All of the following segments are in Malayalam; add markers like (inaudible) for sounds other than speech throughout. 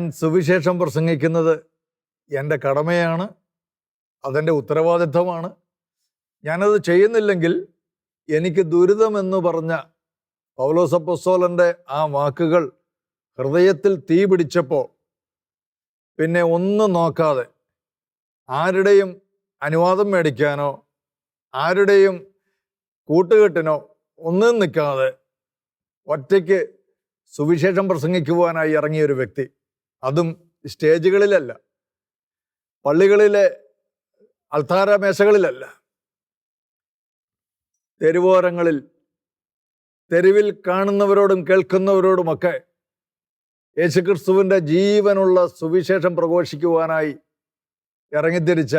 ഞാൻ സുവിശേഷം പ്രസംഗിക്കുന്നത് എന്റെ കടമയാണ് അതെന്റെ ഉത്തരവാദിത്തമാണ് ഞാനത് ചെയ്യുന്നില്ലെങ്കിൽ എനിക്ക് ദുരിതമെന്ന് പറഞ്ഞ പൗലോസപ്പസ്തോലന്റെ ആ വാക്കുകൾ ഹൃദയത്തിൽ തീ പിടിച്ചപ്പോൾ പിന്നെ ഒന്നും നോക്കാതെ ആരുടെയും അനുവാദം മേടിക്കാനോ ആരുടെയും കൂട്ടുകെട്ടിനോ ഒന്നും നിൽക്കാതെ ഒറ്റയ്ക്ക് സുവിശേഷം പ്രസംഗിക്കുവാനായി ഇറങ്ങിയ ഒരു വ്യക്തി. അതും സ്റ്റേജുകളിലല്ല. പള്ളികളിലെ അൾത്താര മേശകളിലല്ല. തെരുവോരങ്ങളിൽ തെരുവിൽ കാണുന്നവരോടും കേൾക്കുന്നവരോടുമൊക്കെ യേശുക്രിസ്തുവിന്റെ ജീവനുള്ള സുവിശേഷം പ്രഘോഷിക്കുവാനായി ഇറങ്ങിത്തിരിച്ച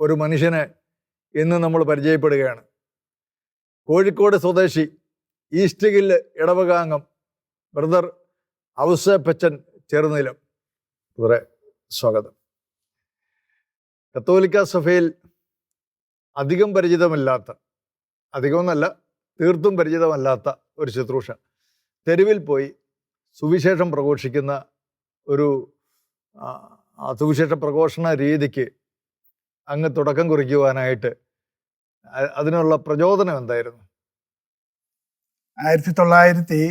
ഒരു മനുഷ്യനെ ഇന്ന് നമ്മൾ പരിചയപ്പെടുകയാണ്. കോഴിക്കോട് സ്വദേശി ഈസ്റ്റ് ഹില്ല് ഇടവകാംഗം ബ്രദർ ഔസേപ്പച്ചൻ ചെറുനിലം. ബ്രദറെ സ്വാഗതം. കത്തോലിക്ക സഭയിൽ അധികം പരിചിതമല്ലാത്ത അധികമെന്നല്ല തീർത്തും പരിചിതമല്ലാത്ത ഒരു ശുശ്രൂഷ. തെരുവിൽ പോയി സുവിശേഷം പ്രഘോഷിക്കുന്ന ഒരു സുവിശേഷ പ്രഘോഷണ രീതിക്ക് അങ്ങ് തുടക്കം കുറിക്കുവാനായിട്ട് അതിനുള്ള പ്രചോദനം എന്തായിരുന്നു? ആയിരത്തി തൊള്ളായിരത്തി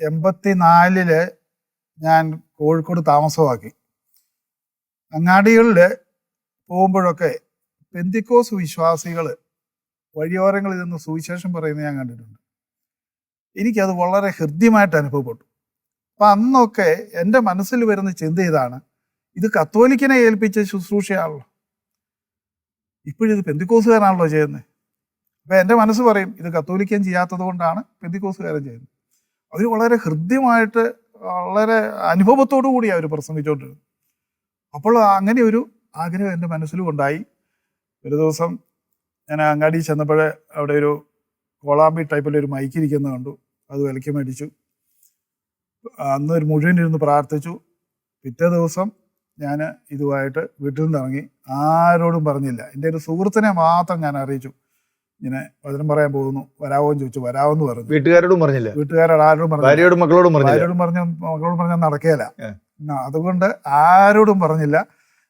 എൺപത്തി നാലിൽ ഞാൻ കോഴിക്കോട് താമസമാക്കി. അങ്ങാടികളിൽ പോകുമ്പോഴൊക്കെ പെന്തിക്കോസ് വിശ്വാസികൾ വഴിയോരങ്ങളിൽ നിന്ന് സുവിശേഷം പറയുന്നത് ഞാൻ കണ്ടിട്ടുണ്ട്. എനിക്കത് വളരെ ഹൃദ്യമായിട്ട് അനുഭവപ്പെട്ടു. അപ്പം അന്നൊക്കെ എന്റെ മനസ്സിൽ വരുന്ന ചിന്ത ഇതാണ് ഇത് കത്തോലിക്കനെ ഏൽപ്പിച്ച ശുശ്രൂഷയാണല്ലോ. ഇപ്പോഴിത് പെന്തിക്കോസുകാരാണല്ലോ ചെയ്യുന്നത് അപ്പം എന്റെ മനസ്സ് പറയും ഇത് കത്തോലിക്കൻ ചെയ്യാത്തത് കൊണ്ടാണ് പെന്തിക്കോസുകാരൻ ചെയ്യുന്നത്. അവർ വളരെ ഹൃദ്യമായിട്ട് വളരെ അനുഭവത്തോടു കൂടി അവർ പ്രസംഗിച്ചുകൊണ്ടിരുന്നത് അപ്പോൾ അങ്ങനെ ഒരു ആഗ്രഹം എന്റെ മനസ്സിലും ഉണ്ടായി. ഒരു ദിവസം ഞാൻ അങ്ങാടി ചെന്നപ്പോൾ അവിടെ ഒരു കോളാമ്പി ടൈപ്പിൽ ഒരു മൈക്ക് ഇരിക്കുന്ന കണ്ടു. അത് വിലയ്ക്ക് മേടിച്ചു. അന്ന് ഒരു മുഴുവൻ ഇരുന്ന് പ്രാർത്ഥിച്ചു. പിറ്റേ ദിവസം ഞാൻ ഇതുമായിട്ട് വീട്ടിൽ നിന്ന് ഇറങ്ങി. ആരോടും പറഞ്ഞില്ല. എന്റെ ഒരു സുഹൃത്തിനെ മാത്രം ഞാൻ അറിയിച്ചു. ഇങ്ങനെ വചനം പറയാൻ പോകുന്നു. വരാവോ എന്ന് ചോദിച്ചു. വരാവെന്ന് പറഞ്ഞു. വീട്ടുകാരോടും പറഞ്ഞില്ല. വീട്ടുകാരോട് ആരോടും പറഞ്ഞു ഭാര്യയോടും മക്കളോടും പറഞ്ഞു ഭാര്യയോടും പറഞ്ഞ മക്കളോടും പറഞ്ഞാൽ നടക്കുകയില്ല. അതുകൊണ്ട് ആരോടും പറഞ്ഞില്ല.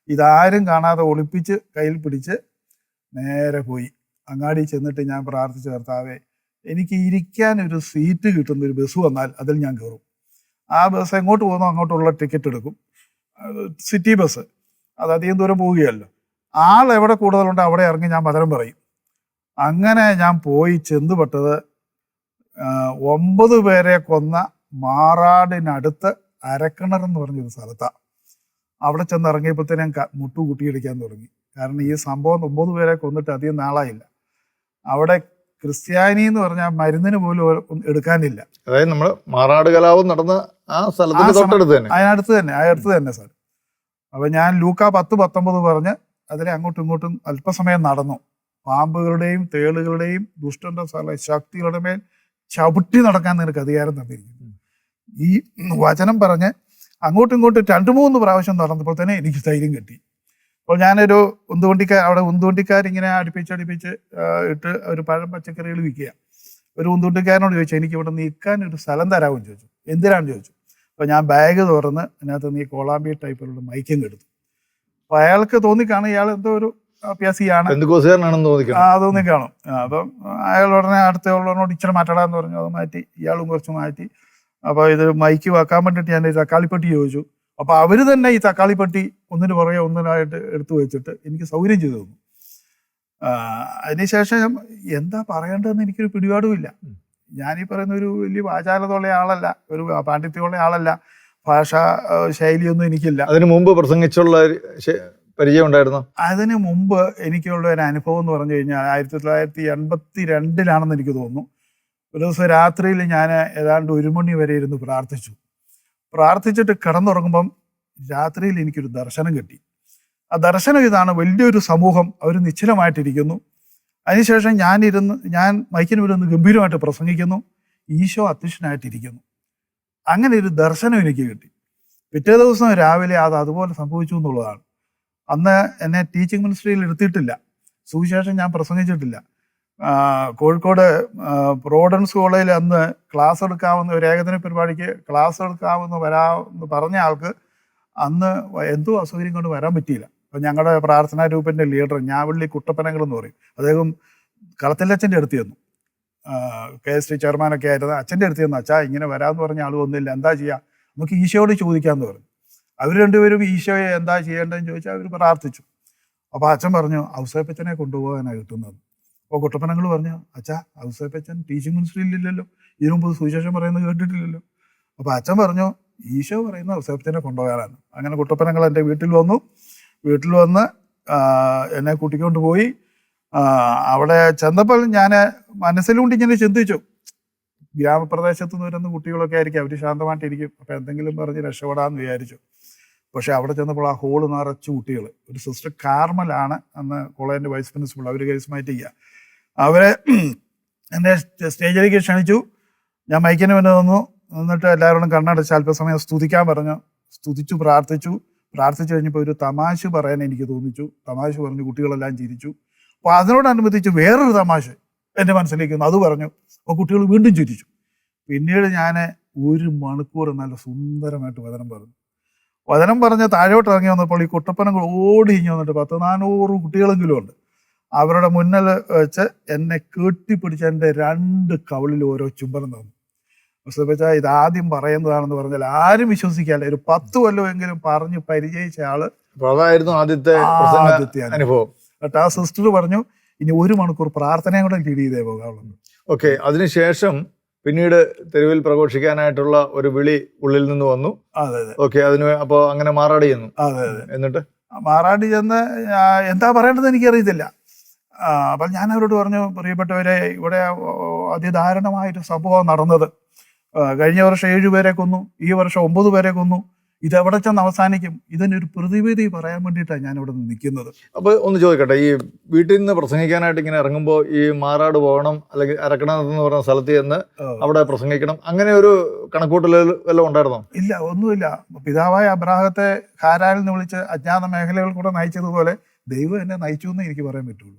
ഇതാരും കാണാതെ ഒളിപ്പിച്ച് കയ്യിൽ പിടിച്ച് നേരെ പോയി. അങ്ങാടി ചെന്നിട്ട് ഞാൻ പ്രാർത്ഥിച്ച കർത്താവേ എനിക്ക് ഇരിക്കാൻ ഒരു സീറ്റ് കിട്ടുന്ന ഒരു ബസ് വന്നാൽ അതിൽ ഞാൻ കയറും. ആ ബസ് എങ്ങോട്ട് പോകുന്നോ അങ്ങോട്ടുള്ള ടിക്കറ്റ് എടുക്കും. City bus. അത് അധികം ദൂരം പോവുകയല്ലോ. ആൾ എവിടെ കൂടുതലുണ്ടോ അവിടെ ഇറങ്ങി ഞാൻ പതരം പറയും. അങ്ങനെ ഞാൻ പോയി ചെന്നുപെട്ടത് ഒമ്പത് പേരെ കൊന്ന മാറാടിനടുത്ത് അരക്കിണർ എന്ന് പറഞ്ഞൊരു സ്ഥലത്താണ് അവിടെ ചെന്ന് ഇറങ്ങിയപ്പോഴത്തേനും ഞാൻ മുട്ടു കൂട്ടിയിടിക്കാൻ തുടങ്ങി. കാരണം ഈ സംഭവം ഒമ്പത് പേരെ കൊന്നിട്ട് അധികം നാളായില്ല. അവിടെ ക്രിസ്ത്യാനി എന്ന് പറഞ്ഞാൽ മരുന്നിന് പോലും എടുക്കാനില്ല. അതായത് നമ്മൾ മാറാട് കലാപം നടന്ന ആ സ്ഥലത്തിന് തൊട്ടടുത്ത് തന്നെ. അതിനടുത്ത് തന്നെ അതിനടുത്ത് തന്നെ സാർ. അപ്പൊ ഞാൻ ലൂക്ക പത്ത് പത്തൊമ്പത് പറഞ്ഞ് അതിലെ അങ്ങോട്ടും ഇങ്ങോട്ടും അല്പസമയം നടന്നു. പാമ്പുകളുടെയും തേളുകളുടെയും ദുഷ്ടന്റെ സ്ഥല ശക്തികളുടെ മേൽ ചവിട്ടി നടക്കാൻ നിനക്ക് അധികാരം തന്നിരിക്കുന്നു. ഈ വചനം പറഞ്ഞ് അങ്ങോട്ടും ഇങ്ങോട്ടും രണ്ട് മൂന്ന് പ്രാവശ്യം നടന്നപ്പോൾ തന്നെ എനിക്ക് ധൈര്യം കിട്ടി. അപ്പോൾ ഞാനൊരു ഉന്തുവണ്ടിക്കാർ അവിടെ ഉന്തുവണ്ടിക്കാരിങ്ങനെ അടുപ്പിച്ച് അടുപ്പിച്ച് ഇട്ട് ഒരു പഴം പച്ചക്കറികൾ വിൽക്കുക. ഒരു ഉന്തുവണ്ടിക്കാരനോട് ചോദിച്ചു എനിക്ക് ഇവിടെ നിൽക്കാൻ ഒരു സ്ഥലം തരാമെന്ന് ചോദിച്ചു. എന്തിനാണെന്ന്? ചോദിച്ചു. അപ്പോൾ ഞാൻ ബാഗ് തുറന്ന് അതിനകത്ത് നീ കോളാമ്പി ടൈപ്പിലുള്ള മൈക്കും കെടുത്തു. അപ്പോൾ അയാൾക്ക് തോന്നിക്കാണ് ഇയാൾ എന്തോ ഒരു അഭ്യാസിയാണ്. ആ തോന്നിക്കാണോ. അപ്പം അയാൾ ഉടനെ അടുത്തുള്ളവനോട് ഇച്ചിരി മാറ്റടാന്ന് പറഞ്ഞു. അത് മാറ്റി ഇയാളും കുറച്ച് മാറ്റി. അപ്പോൾ ഇത് മൈക്ക് വെക്കാൻ വേണ്ടിയിട്ട് ഞാൻ ഈ തക്കാളിപ്പെട്ടി ചോദിച്ചു. അപ്പോൾ അവർ തന്നെ ഈ തക്കാളിപ്പെട്ടി ഒന്നിന് പുറകെ ഒന്നിനായിട്ട് എടുത്തു വെച്ചിട്ട് എനിക്ക് സൗകര്യം ചെയ്തു തന്നു. അതിനുശേഷം എന്താ പറയേണ്ടതെന്ന് എനിക്കൊരു പിടിപാടുമില്ല ഞാൻ ഈ പറയുന്ന ഒരു വലിയ വാചാലതയുള്ള ആളല്ല ഒരു പാണ്ഡിത്യമുള്ള ആളല്ല ഭാഷാ ശൈലിയൊന്നും എനിക്കില്ല. അതിനു മുമ്പ് പ്രസംഗിച്ചുള്ള പരിചയം ഉണ്ടായിരുന്നു? അതിന് മുമ്പ് എനിക്കുള്ള ഒരു അനുഭവം എന്ന് പറഞ്ഞു കഴിഞ്ഞാൽ ആയിരത്തി തൊള്ളായിരത്തി എൺപത്തി രണ്ടിലാണെന്ന് എനിക്ക് തോന്നുന്നു. ഒരു ദിവസം രാത്രിയിൽ ഞാൻ ഏതാണ്ട് ഒരു മണി വരെ ഇരുന്ന് പ്രാർത്ഥിച്ചു. പ്രാർത്ഥിച്ചിട്ട് കിടന്നുറങ്ങുമ്പം രാത്രിയിൽ എനിക്കൊരു ദർശനം കിട്ടി. ആ ദർശനം ഇതാണ് വലിയൊരു സമൂഹം അവർ നിശ്ചലമായിട്ടിരിക്കുന്നു. അതിനുശേഷം ഞാനിരുന്ന് ഞാൻ മൈക്കിന് വരുന്ന് ഗംഭീരമായിട്ട് പ്രസംഗിക്കുന്നു. ഈശോ അധ്യക്ഷനായിട്ടിരിക്കുന്നു. അങ്ങനെ ഒരു ദർശനം എനിക്ക് കിട്ടി. പിറ്റേ ദിവസം രാവിലെ അത് അതുപോലെ സംഭവിച്ചു എന്നുള്ളതാണ്. അന്ന് എന്നെ ടീച്ചിങ് മിനിസ്ട്രിയിൽ എടുത്തിട്ടില്ല സുവിശേഷം ഞാൻ പ്രസംഗിച്ചിട്ടില്ല. കോഴിക്കോട് പ്രോഡൻസ് കോളേജിൽ അന്ന് ക്ലാസ് എടുക്കാവുന്ന ഒരു ഏകദിന പരിപാടിക്ക് ക്ലാസ് എടുക്കാമെന്ന് വരാമെന്ന് പറഞ്ഞ ആൾക്ക് അന്ന് എന്തോ അസൗകര്യം കൊണ്ട് വരാൻ പറ്റിയില്ല. അപ്പം ഞങ്ങളുടെ പ്രാർത്ഥനാ രൂപന്റെ ലീഡർ ഞാവള്ളി കുട്ടപ്പനങ്ങൾ എന്ന് പറയും. അദ്ദേഹം കളത്തിലച്ഛന്റെ അടുത്ത് ചെന്നു. കെ എസ് ടി ചെയർമാനൊക്കെ ആയിരുന്നു അച്ഛന്റെ അടുത്ത് ചെന്നു. അച്ഛാ ഇങ്ങനെ വരാമെന്ന് പറഞ്ഞ ആൾ ഒന്നുമില്ല എന്താ ചെയ്യുക നമുക്ക് ഈശോയോട് ചോദിക്കാമെന്ന് പറഞ്ഞു. അവർ രണ്ടുപേരും ഈശോയെ എന്താ ചെയ്യേണ്ടതെന്ന് ചോദിച്ചാൽ അവർ പ്രാർത്ഥിച്ചു. അപ്പോൾ അച്ഛൻ പറഞ്ഞു ഔസേപ്പച്ചനെ കൊണ്ടുപോകാനാണ് കിട്ടുന്നത്. അപ്പോൾ കുട്ടപ്പനങ്ങൾ പറഞ്ഞു അച്ഛാ ഔസേപ്പച്ചൻ ടീച്ചിങ് മിനിസ്ട്രിയിലില്ലല്ലോ ഇതിനു മുമ്പ് സുവിശേഷം പറയുന്നത് കേട്ടിട്ടില്ലല്ലോ. അപ്പോൾ അച്ഛൻ പറഞ്ഞു ഈശോ പറയുന്ന ഔസേപ്പച്ചനെ കൊണ്ടുപോകാനാണ് അങ്ങനെ കുട്ടപ്പനങ്ങൾ എന്റെ വീട്ടിൽ വന്നു. വീട്ടിൽ വന്ന് എന്നെ കൂട്ടിക്കൊണ്ട് പോയി. അവിടെ ചെന്നപ്പോൾ ഞാൻ മനസ്സിലുകൊണ്ട് ഇങ്ങനെ ചിന്തിച്ചു. ഗ്രാമപ്രദേശത്ത് നിന്ന് വരുന്ന കുട്ടികളൊക്കെ ആയിരിക്കും അവർ ശാന്തമായിട്ടിരിക്കും. അപ്പം എന്തെങ്കിലും പറഞ്ഞ് രക്ഷപ്പെടാമെന്ന് വിചാരിച്ചു. പക്ഷെ അവിടെ ചെന്നപ്പോൾ ആ ഹോൾ നിറച്ചു കുട്ടികൾ ഒരു സിസ്റ്റർ കാർമലാണ് അന്ന് കോളേജിന്റെ വൈസ് പ്രിൻസിപ്പൾ അവർ കൈസ്മാറ്റ് ചെയ്യുക അവരെ എന്നെ സ്റ്റേജിലേക്ക് ക്ഷണിച്ചു. ഞാൻ മൈക്കിന് മുന്നേ നിന്നു. നിന്നിട്ട് എല്ലാവരോടും കണ്ണടച്ച് അല്പസമയം സ്തുതിക്കാൻ പറഞ്ഞു. സ്തുതിച്ചു പ്രാർത്ഥിച്ചു. പ്രാർത്ഥിച്ചു കഴിഞ്ഞപ്പോൾ ഒരു തമാശ പറയാൻ എനിക്ക് തോന്നിച്ചു. തമാശ പറഞ്ഞു കുട്ടികളെല്ലാം ചിരിച്ചു. അപ്പോൾ അതിനോടനുബന്ധിച്ച് വേറൊരു തമാശ എന്റെ മനസ്സിലേക്ക് വന്നു. അത് പറഞ്ഞു. അപ്പോൾ കുട്ടികൾ വീണ്ടും ചിരിച്ചു. പിന്നീട് ഞാൻ ഒരു മണിക്കൂർ നല്ല സുന്ദരമായിട്ട് വചനം പറഞ്ഞു. വചനം പറഞ്ഞ് താഴോട്ട് ഇറങ്ങി വന്നപ്പോൾ ഈ കുട്ടപ്പനങ്ങൾ ഓടി ഇഞ്ഞു വന്നിട്ട് പത്ത് നാനൂറ് കുട്ടികളെങ്കിലും ഉണ്ട്. അവരുടെ മുന്നിൽ വെച്ച് എന്നെ കെട്ടിപ്പിടിച്ച് എന്റെ രണ്ട് കവിളിൽ ഓരോ ചുംബനം തന്നു. മുസ്ലിപ്പച്ച ഇത് ആദ്യം പറയുന്നതാണെന്ന് പറഞ്ഞാൽ ആരും വിശ്വസിക്കാല്ല ഒരു പത്ത് കൊല്ലമെങ്കിലും പറഞ്ഞ് പരിചയിച്ച ആൾ അതായിരുന്നു ആദ്യത്തെ ആദ്യത്തെ അനുഭവം. എന്നിട്ട് ആ സിസ്റ്റർ പറഞ്ഞു ഇനി ഒരു മണിക്കൂർ പ്രാർത്ഥനയും കൂടെ ലീഡ് ചെയ്തേ പോകാവുള്ളൂ. ഓക്കെ അതിനുശേഷം പിന്നീട് തെരുവിൽ പ്രഘോഷിക്കാനായിട്ടുള്ള ഒരു വിളി ഉള്ളിൽ നിന്ന് വന്നു. അതെ അതെ. ഓക്കെ അതിന് അപ്പോൾ അങ്ങനെ മാറാടി ചെന്നു. അതെ അതെ. എന്നിട്ട്? മാറാടി ചെന്ന് എന്താ പറയേണ്ടത് എനിക്കറിയത്തില്ല. അപ്പം ഞാൻ അവരോട് പറഞ്ഞു പ്രിയപ്പെട്ടവരെ ഇവിടെ അതിദാരുണമായൊരു സംഭവം നടന്നത്. കഴിഞ്ഞ വർഷം ഏഴുപേരെ കൊന്നു ഈ വർഷം ഒമ്പത് പേരെ കൊന്നു. ഇത് എവിടെ ചെന്ന് അവസാനിക്കും? ഇതിനൊരു പ്രതിവിധി പറയാൻ വേണ്ടിയിട്ടാണ് ഞാൻ ഇവിടെ നിൽക്കുന്നത്. അപ്പോൾ ഒന്ന് ചോദിക്കട്ടെ ഈ വീട്ടിൽ നിന്ന് പ്രസംഗിക്കാനായിട്ട് ഇങ്ങനെ ഇറങ്ങുമ്പോൾ ഈ മാറാട് പോകണം അല്ലെങ്കിൽ അരക്കണത്ത് എന്ന് പറഞ്ഞ സ്ഥലത്ത് ചെന്ന് അവിടെ പ്രസംഗിക്കണം അങ്ങനെ ഒരു കണക്കൂട്ടൽ വല്ലതും ഉണ്ടായിരുന്നോ? ഇല്ല ഒന്നുമില്ല. പിതാവായ അബ്രാഹത്തെ ഹാരാനിൽ നിന്ന് വിളിച്ച് അജ്ഞാത മേഖലകൾ കൂടെ നയിച്ചതുപോലെ ദൈവം എന്നെ നയിച്ചു എന്ന് എനിക്ക് പറയാൻ പറ്റുള്ളൂ.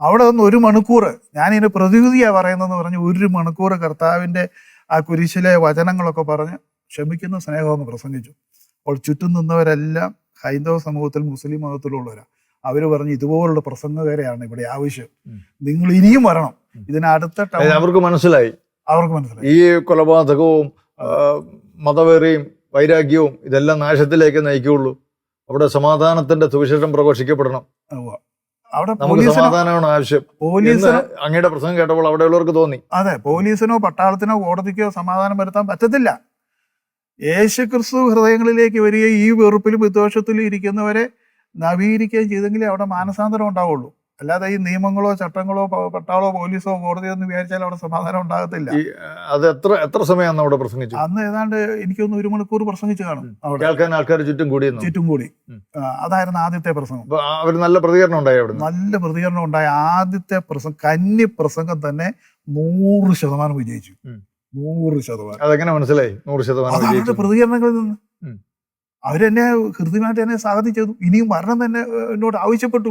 അവിടെ നിന്ന് ഒരു മണിക്കൂർ ഞാനിതിന് പ്രതിവിധിയാണ് പറയുന്നതെന്ന് പറഞ്ഞ് ഒരു മണിക്കൂർ കർത്താവിന്റെ ആ കുരിശിലെ വചനങ്ങളൊക്കെ പറഞ്ഞ് ക്ഷമിക്കുന്ന സ്നേഹമെന്ന് പ്രസംഗിച്ചു. അപ്പോൾ ചുറ്റും നിന്നവരെല്ലാം ഹൈന്ദവ സമൂഹത്തിൽ മുസ്ലിം മതത്തിലുള്ളവരാണ് അവർ പറഞ്ഞു ഇതുപോലുള്ള പ്രസംഗകരെയാണ് ഇവിടെ ആവശ്യം. നിങ്ങൾ ഇനിയും വരണം. ഇതിനടുത്ത അവർക്ക് മനസ്സിലായി. അവർക്ക് മനസ്സിലായി. ഈ കൊലപാതകവും മതവേറിയും വൈരാഗ്യവും ഇതെല്ലാം നാശത്തിലേക്ക് നയിക്കുള്ളൂ അവിടെ സമാധാനത്തിന്റെ സുവിശേഷം പ്രഘോഷിക്കപ്പെടണം. അവിടെ സമാധാനമാണ് ആവശ്യം. പോലീസ് പോലീസിനോ അങ്ങയുടെ പ്രസംഗം കേട്ടപ്പോൾ അവിടെയുള്ളവർക്ക് തോന്നി. അതെ പോലീസിനോ പട്ടാളത്തിനോ കോടതിക്കോ സമാധാനം വരുത്താൻ പറ്റത്തില്ല. യേശു ക്രിസ്തു ഹൃദയങ്ങളിലേക്ക് വരികയും ഈ വെറുപ്പിലും വിദ്വേഷത്തിലും ഇരിക്കുന്നവരെ നവീകരിക്കുകയും ചെയ്തെങ്കിലേ അവിടെ മാനസാന്തരം ഉണ്ടാവുള്ളൂ. അല്ലാതെ ഈ നിയമങ്ങളോ ചട്ടങ്ങളോ പട്ടാളോ പോലീസോ കോടതിയോ എന്ന് വിചാരിച്ചാൽ അവിടെ സമാധാനം ഉണ്ടാകത്തില്ല. അത് എത്ര എത്ര സമയം അന്ന് അവിടെ പ്രസംഗിച്ചു? അന്ന് ഏതാണ്ട് എനിക്കൊന്ന് ഒരു മണിക്കൂർ പ്രസംഗിച്ചു കാണും അവിടെ. കേൾക്കാൻ ആൾക്കാർ ചുറ്റും കൂടി ചുറ്റും കൂടി. അതായിരുന്നു ആദ്യത്തെ പ്രസംഗം. അവർ നല്ല പ്രതികരണം ഉണ്ടായി അവിടെ നല്ല പ്രതികരണം ഉണ്ടായ. ആദ്യത്തെ പ്രസംഗം കന്നി പ്രസംഗം തന്നെ നൂറ് ശതമാനം വിജയിച്ചു. നൂറ് ശതമാനം. അതെങ്ങനെ മനസ്സിലായി? നൂറ് ശതമാനം പ്രതികരണങ്ങളിൽ നിന്ന്. അവരെന്നെ ഹൃദ്യമായിട്ട് എന്നെ സ്വാഗതം ചെയ്തു. ഇനിയും വരണം തന്നെ എന്നോട് ആവശ്യപ്പെട്ടു.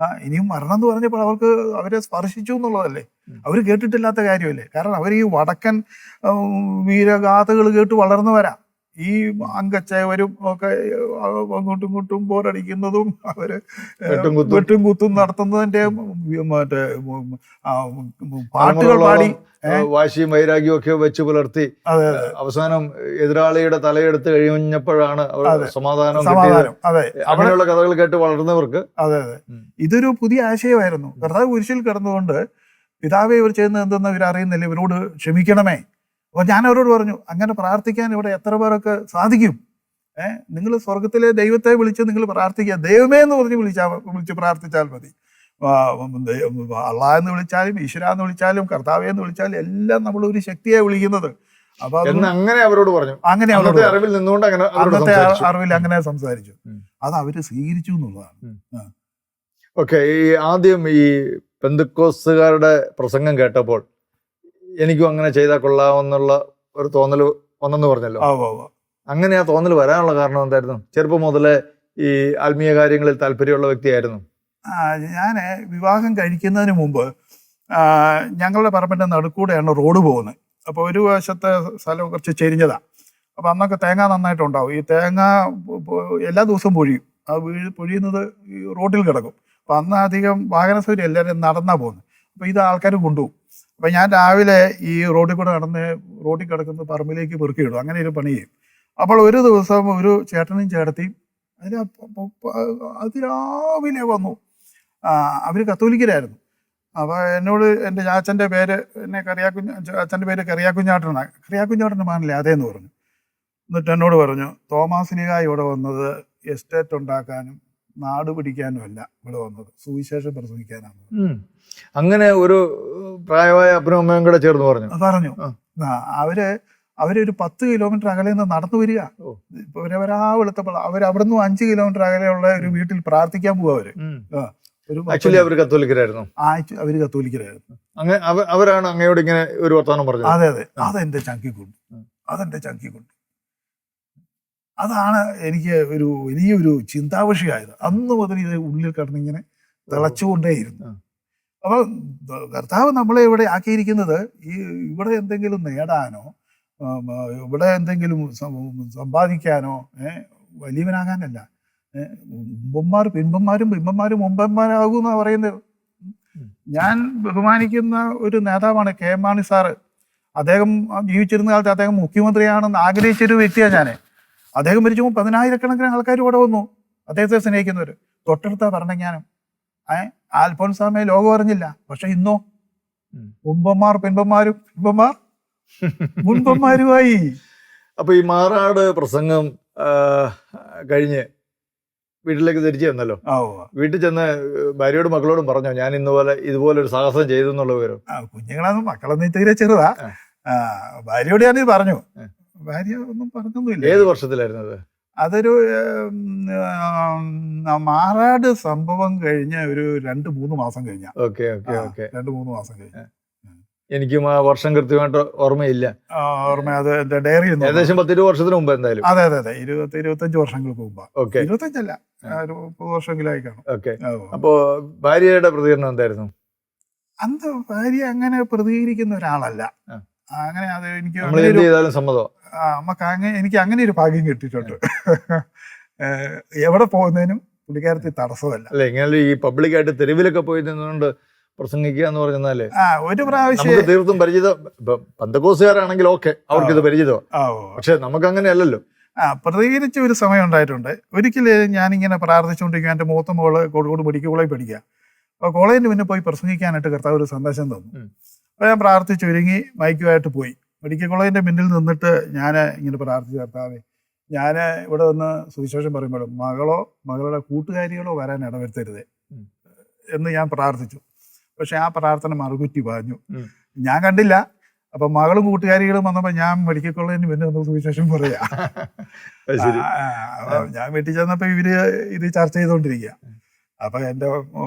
ആ ഇനിയും മരണം എന്ന് പറഞ്ഞപ്പോൾ അവർക്ക് അവരെ സ്പർശിച്ചു എന്നുള്ളതല്ലേ? അവർ കേട്ടിട്ടില്ലാത്ത കാര്യമല്ലേ? കാരണം അവർ ഈ വടക്കൻ വീരഗാഥകൾ കേട്ട് വളർന്നവരാ ഈ അങ്കച്ചവരും ഒക്കെ അങ്ങോട്ടും ഇങ്ങോട്ടും പോരടിക്കുന്നതും അവർ വെട്ടും കുത്തും. നടത്തുന്നതിന്റെ മറ്റേ പാട്ടുകൾ പാടി? വാശിയും വൈരാഗ്യവും ഒക്കെ വെച്ച് പുലർത്തി അവസാനം എതിരാളിയുടെ തലയെടുത്ത് കഴിഞ്ഞപ്പോഴാണ് അവർ സമാധാനം സമാധാനം അതെ. അവിടെയുള്ള അങ്ങനെയുള്ള കഥകൾ കേട്ട് വളർന്നവർക്ക്. അതെ അതെ. ഇതൊരു പുതിയ ആശയമായിരുന്നു. കർത്താവ് കുരിശിൽ കിടന്നുകൊണ്ട് പിതാവെ ഇവർ ചെയ്യുന്നത് എന്തെന്ന് ഇവർ അറിയുന്നില്ല ഇവരോട് ക്ഷമിക്കണമേ. അപ്പൊ ഞാൻ അവരോട് പറഞ്ഞു അങ്ങനെ പ്രാർത്ഥിക്കാൻ ഇവിടെ എത്ര പേരൊക്കെ സാധിക്കും? ഏഹ് നിങ്ങൾ സ്വർഗത്തിലെ ദൈവത്തെ വിളിച്ച് നിങ്ങൾ പ്രാർത്ഥിക്കുക. ദൈവമേ എന്ന് പറഞ്ഞ് വിളിച്ചാൽ വിളിച്ച് പ്രാർത്ഥിച്ചാൽ മതി. ആ, എന്ന് വിളിച്ചാലും ഈശ്വര എന്ന് വിളിച്ചാലും കർത്താവെ എന്ന് വിളിച്ചാലും എല്ലാം നമ്മൾ ഒരു ശക്തിയെ വിളിക്കുന്നത്. അപ്പൊ അങ്ങനെ അവരോട് പറഞ്ഞു. അങ്ങനെ അവരോട് അറിവിൽ നിന്നുകൊണ്ട് അങ്ങനെ അന്നത്തെ അറിവിൽ അങ്ങനെ സംസാരിച്ചു. അത് അവർ സ്വീകരിച്ചു എന്നുള്ളതാണ്. ഓക്കെ ഈ ആദ്യം ഈ പെന്തക്കോസുകാരുടെ പ്രസംഗം കേട്ടപ്പോൾ എനിക്കും അങ്ങനെ ചെയ്താൽ കൊള്ളാമെന്നുള്ള ഒരു തോന്നൽ വന്നെന്ന് പറഞ്ഞല്ലോ. അങ്ങനെ ആ തോന്നൽ വരാനുള്ള കാരണം എന്തായിരുന്നു? ചെറുപ്പം മുതലേ ഈ ആത്മീയ കാര്യങ്ങളിൽ താല്പര്യമുള്ള വ്യക്തിയായിരുന്നു. ഞാൻ വിവാഹം കഴിക്കുന്നതിന് മുമ്പ് ഞങ്ങളുടെ പറമ്പിന്റെ നടുക്കൂടെയാണ് റോഡ് പോകുന്നത്. അപ്പോൾ ഒരു വശത്തെ സ്ഥലം കുറച്ച് ചെരിഞ്ഞതാ. അപ്പോൾ അന്നൊക്കെ തേങ്ങ നന്നായിട്ടുണ്ടാവും. ഈ തേങ്ങ എല്ലാ ദിവസവും പൊഴിയും. ആ വീഴ് പൊഴിയുന്നത് ഈ റോഡിൽ കിടക്കും. അപ്പോൾ അന്ന് അധികം വാഹന സൗകര്യം എല്ലാവരും നടന്നാ പോകുന്നത്. അപ്പൊ ഇത് ആൾക്കാർ കൊണ്ടുപോകും. അപ്പൊ ഞാൻ രാവിലെ ഈ റോഡിൽ കൂടെ നടന്ന് റോഡിൽ കിടക്കുന്ന പറമ്പിലേക്ക് പെറുക്കിയിടും. അങ്ങനെ ഒരു പണി ചെയ്യും. അപ്പോൾ ഒരു ദിവസം ഒരു ചേട്ടനും ചേട്ടത്തിയും അതിന് അതിരാവിലെ വന്നു. ആ, അവർ കത്തോലിക്കരായിരുന്നു. അപ്പൊ എന്നോട് എന്റെ അച്ഛന്റെ പേര് എന്നെ കറിയാക്കുഞ്ഞ അച്ഛന്റെ പേര് കറിയാക്കുഞ്ഞാട്ടനാണ് കറിയാക്കുഞ്ഞാട്ടന്റെ മകനല്ലേ അതേന്ന് പറഞ്ഞു. എന്നിട്ട് എന്നോട് പറഞ്ഞു തോമാസിനിക ഇവിടെ വന്നത് എസ്റ്റേറ്റ് ഉണ്ടാക്കാനും നാട് പിടിക്കാനും അല്ല ഇവിടെ വന്നത്. സുവിശേഷം പ്രസംഗിക്കാനാണ്. അങ്ങനെ ഒരു പ്രായമായ അപ്പനും അമ്മയും കൂടെ ചേർന്ന് പറഞ്ഞു. പറഞ്ഞു. അവർ അവരൊരു പത്ത് കിലോമീറ്റർ അകലെ നിന്ന് നടന്നു വരിക. ഇപ്പൊ ഇവരവരാ വെളുത്തപ്പോൾ അവർ അവിടെ നിന്ന് അഞ്ച് കിലോമീറ്റർ അകലെയുള്ള ഒരു വീട്ടിൽ പ്രാർത്ഥിക്കാൻ പോവാ അവർ. ആക്ച്വലി അവർ കത്തോലിക്കരായിരുന്നു. അവർ അവർ കത്തോലിക്കരായിരുന്നു. അങ്ങനെ അവ- അവരാണ് അങ്ങയോട് ഇങ്ങനെ ഒരു വർത്തമാനം പറഞ്ഞത്. അതെ അതെ. അതെന്റെ ചങ്കിക്കൊണ്ട്. ഉം. അതെന്റെ ചങ്കിക്കൊണ്ട്. അതാണ് എനിക്ക് ഒരു വലിയൊരു ചിന്താവിഷയമായത്. അന്ന് മുതൽ ഇത് ഉള്ളിൽ കിടന്നിങ്ങനെ തിളച്ചുകൊണ്ടേയിരുന്നു. ആ. അപ്പൊ കർത്താവ് നമ്മളെ ഇവിടെ ആക്കിയിരിക്കുന്നത് ഈ ഇവിടെ എന്തെങ്കിലും നേടാനോ ഇവിടെ എന്തെങ്കിലും സമ്പാദിക്കാനോ വലിയവനാകാനല്ല. മുമ്പന്മാർ പിൻപന്മാരും ബിംബന്മാരും മുമ്പന്മാരാകും എന്നാ പറയുന്നത്. ഞാൻ ബഹുമാനിക്കുന്ന ഒരു നേതാവാണ് കെ എം മാണി സാറ്. അദ്ദേഹം ജീവിച്ചിരുന്ന കാലത്ത് അദ്ദേഹം മുഖ്യമന്ത്രിയാണെന്ന് ആഗ്രഹിച്ചൊരു വ്യക്തിയാണ് ഞാൻ അദ്ദേഹം മരിച്ചപ്പോൾ പതിനായിരക്കണക്കിന് ആൾക്കാർ ഇവിടെ വന്നു. അദ്ദേഹത്തെ സ്നേഹിക്കുന്നവർ തൊട്ടടുത്ത ഭരണജ്ഞാനം. ആൽഫോൻസാമയെ ലോകം അറിഞ്ഞില്ല. പക്ഷെ ഇന്നോ. മുമ്പന്മാർ പെൺപന്മാരും പിമ്പന്മാർ (laughs) മുൻപന്മാരുമായി. അപ്പൊ ഈ മാറാട് പ്രസംഗം കഴിഞ്ഞ് വീട്ടിലേക്ക് തിരിച്ചു ചെന്നല്ലോ? വീട്ടിൽ ചെന്ന് ഭാര്യയോടും മക്കളോടും പറഞ്ഞോ ഞാൻ ഇന്നുപോലെ ഇതുപോലെ ഒരു സാഹസം ചെയ്തു എന്നുള്ള വിവരം കുഞ്ഞുങ്ങളാണ് മക്കളൊന്നും തീരെ ചെറുതാ. ഭാര്യയോട് ഞാനിത് പറഞ്ഞു. ഭാര്യ ഒന്നും പറഞ്ഞൊന്നുമില്ല. ഏത് വർഷത്തിലായിരുന്നു അത്? അതൊരു മാറാട് സംഭവം കഴിഞ്ഞ ഒരു രണ്ട് മൂന്ന് മാസം കഴിഞ്ഞ. Okay okay okay. രണ്ട് മൂന്ന് മാസം കഴിഞ്ഞ. എനിക്കും ആ വർഷം കൃത്യമായിട്ട് ഓർമ്മയില്ല. ഓർമ്മ അത് എന്റെ ഡയറി ഏകദേശം പത്തിരുപത് വർഷത്തിന് മുമ്പ് എന്തായാലും. അതെ അതെ അതെ. ഇരുപത്തി ഇരുപത്തഞ്ച് വർഷങ്ങൾക്ക് മുമ്പ്. ഓക്കെ. ഇരുപത്തഞ്ചല്ല ഒരു മുപ്പത് വർഷമെങ്കിലായി കാണും. ഓക്കെ. അപ്പോ ഭാര്യയുടെ പ്രതികരണം എന്തായിരുന്നു? അന്ന് ഭാര്യ അങ്ങനെ പ്രതികരിക്കുന്ന ഒരാളല്ല. അങ്ങനെ അത് എനിക്ക് നമുക്ക് അങ്ങനെ എനിക്ക് അങ്ങനെ ഒരു ഭാഗ്യം കിട്ടിയിട്ടുണ്ട്. (laughs) എവിടെ പോകുന്നതിനും പുള്ളിക്കാരത്തിൽ തടസ്സമല്ല. അല്ലെ ഇങ്ങനെ ഈ പബ്ലിക്കായിട്ട് തെരുവിലൊക്കെ പോയി നിന്നുകൊണ്ട് പ്രസംഗിക്കുക എന്ന് പറഞ്ഞാൽ ഒരു പ്രാവശ്യം തീർത്തും പരിചിതം പന്തക്കോസുകാരാണെങ്കിൽ ഓക്കെ അവർക്ക് ഇത് പരിചിതം ആ, ഓ. പക്ഷെ നമുക്ക് അങ്ങനെ അല്ലല്ലോ ആ പ്രതികരിച്ച ഒരു സമയം ഉണ്ടായിട്ടുണ്ട്. ഒരിക്കലും ഞാനിങ്ങനെ പ്രാർത്ഥിച്ചുകൊണ്ടിരിക്കും എന്റെ മൂത്ത മോൾ കോഴിക്കോട് മെഡിക്കൽ കോളേജ് പഠിക്കുക. അപ്പോൾ കോളേജിന് മുന്നേ പോയി പ്രസംഗിക്കാനായിട്ട് കർത്താവ് ഒരു സന്ദേശം തന്നു. അപ്പോൾ ഞാൻ പ്രാർത്ഥിച്ചു ഒരുങ്ങി മൈക്കുമായിട്ട് പോയി. മെഡിക്കൽ കോളേജിന്റെ മുന്നിൽ നിന്നിട്ട് ഞാൻ ഇങ്ങനെ പ്രാർത്ഥിച്ചു കർത്താവേ ഞാൻ ഇവിടെ വന്ന് സുവിശേഷം പറയുമ്പോഴും മകളോ മകളുടെ കൂട്ടുകാരികളോ വരാൻ ഇടവരുത്തരുത്. എന്ന് ഞാൻ പ്രാർത്ഥിച്ചു. പക്ഷെ ആ പ്രാർത്ഥന മറുകുറ്റി പറഞ്ഞു ഞാൻ കണ്ടില്ല. അപ്പൊ മകളും കൂട്ടുകാരികളും വന്നപ്പോ ഞാൻ മെഡിക്കൽ കോളേജിന് പിന്നെ വന്ന് സുവിശേഷം പറയാ. ഞാൻ വീട്ടിൽ ചെന്നപ്പോ ഇവർ ഇത് ചർച്ച ചെയ്തോണ്ടിരിക്കുക അപ്പൊ എന്റെ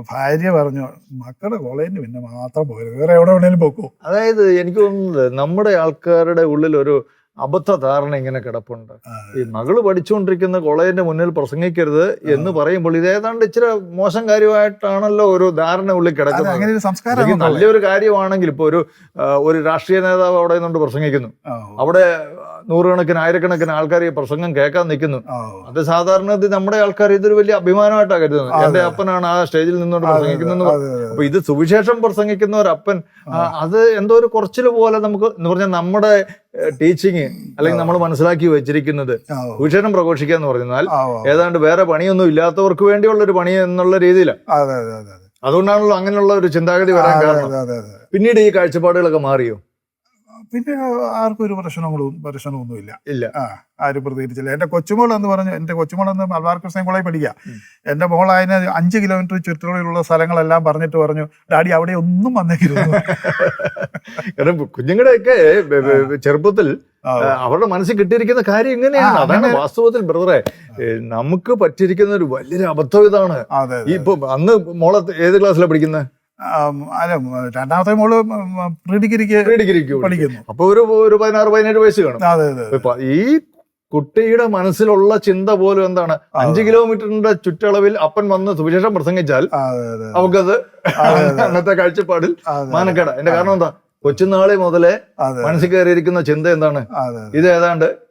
ഭാര്യ പറഞ്ഞു മക്കളുടെ കോളേജിന് പിന്നെ മാത്രം പോകരുത്. വേറെ എവിടെ വേണേലും പോക്കോ. അതായത് എനിക്ക് തോന്നുന്നത് നമ്മുടെ ആൾക്കാരുടെ ഉള്ളിൽ ഒരു അബദ്ധ ധാരണ ഇങ്ങനെ കിടപ്പുണ്ട്. ഈ മകൾ പഠിച്ചുകൊണ്ടിരിക്കുന്ന കോളേജിന്റെ മുന്നിൽ പ്രസംഗിക്കരുത് എന്ന് പറയുമ്പോൾ ഇത് ഏതാണ്ട് ഇച്ചിരി മോശം കാര്യമായിട്ടാണല്ലോ ഒരു ധാരണ ഉള്ളിൽ കിടക്കുന്നത്. നല്ലൊരു കാര്യമാണെങ്കിൽ ഇപ്പൊ ഒരു ഒരു രാഷ്ട്രീയ നേതാവ് അവിടെ നിന്നുകൊണ്ട് പ്രസംഗിക്കുന്നു. അവിടെ നൂറുകണക്കിന് ആയിരക്കണക്കിന് ആൾക്കാർ ഈ പ്രസംഗം കേൾക്കാൻ നിൽക്കുന്നു. അത് സാധാരണ നമ്മുടെ ആൾക്കാർ ഇതൊരു വലിയ അഭിമാനമായിട്ടാണ് കരുതുന്നത്. എന്റെ അപ്പനാണ് ആ സ്റ്റേജിൽ നിന്നുകൊണ്ട് പ്രസംഗിക്കുന്നത് അപ്പൊ ഇത് സുവിശേഷം പ്രസംഗിക്കുന്ന ഒരു അപ്പൻ അത് എന്തോ ഒരു കുറച്ചിൽ പോലെ നമുക്ക് എന്ന് പറഞ്ഞാൽ നമ്മുടെ ടീച്ചിങ് അല്ലെങ്കിൽ നമ്മൾ മനസ്സിലാക്കി വെച്ചിരിക്കുന്നത് ഭൂഷണം പ്രഘോഷിക്കുക എന്ന് പറഞ്ഞാൽ ഏതാണ്ട് വേറെ പണിയൊന്നും ഇല്ലാത്തവർക്ക് വേണ്ടിയുള്ള ഒരു പണി എന്നുള്ള രീതിയിലാണ് അതെ അതെ അതെ അതെ. അതുകൊണ്ടാണല്ലോ അങ്ങനെയുള്ള ഒരു ചിന്താഗതി വരാൻ കാരണം. പിന്നീട് ഈ കാഴ്ചപ്പാടുകളൊക്കെ മാറിയോ? പിന്നെ ആർക്കും ഒരു പ്രശ്നങ്ങളും പ്രശ്നമൊന്നുമില്ല ഇല്ല. ആ ആരും പ്രതികരിച്ചില്ല. എന്റെ കൊച്ചുമോൾ എന്ന് പറഞ്ഞു എന്റെ കൊച്ചുമോൾ എന്ന് മലബാർ കൃഷ്ണൻ കോളേജ് പഠിക്കുക എന്റെ എന്റെ മോൾ അതിന് അഞ്ച് കിലോമീറ്റർ ചുറ്റളവിലുള്ള സ്ഥലങ്ങളെല്ലാം പറഞ്ഞിട്ട് പറഞ്ഞു ഡാഡി അവിടെ ഒന്നും വന്നേക്കരുത്. കാരണം കുഞ്ഞുങ്ങളുടെയൊക്കെ ചെറുപ്പത്തിൽ അവരുടെ മനസ്സിൽ കിട്ടിയിരിക്കുന്ന കാര്യം ഇങ്ങനെയാണ്. അതാണ് വാസ്തവത്തിൽ ബ്രദറെ നമുക്ക് പറ്റിയിരിക്കുന്ന ഒരു വലിയൊരു അബദ്ധം ഇതാണ്. ഇപ്പൊ അന്ന് മോളെ ഏത് ക്ലാസ്സിലാണ് പഠിക്കുന്നത് അല്ല രണ്ടാമത്തെ മോൾ പ്രീ ഡിഗ്രിക്ക്. പഠിക്കുന്നു. അപ്പൊ ഒരു ഒരു പതിനാറ് പതിനേഴ് വയസ്സ് കാണും. അതെ അതെ. ഈ കുട്ടിയുടെ മനസ്സിലുള്ള ചിന്ത പോലും എന്താണ്? അഞ്ച് കിലോമീറ്ററിന്റെ ചുറ്റളവിൽ അപ്പൻ വന്ന് സുവിശേഷം പ്രസംഗിച്ചാൽ അവക്കത്. അന്നത്തെ കാഴ്ചപ്പാടിൽ മാനക്കേട. എന്റെ കാരണം എന്താ? കൊച്ചുനാളെ മുതലേ മനസ്സിൽ കയറിയിരിക്കുന്ന ചിന്ത എന്താണ്? ഇത് ഏതാണ്ട്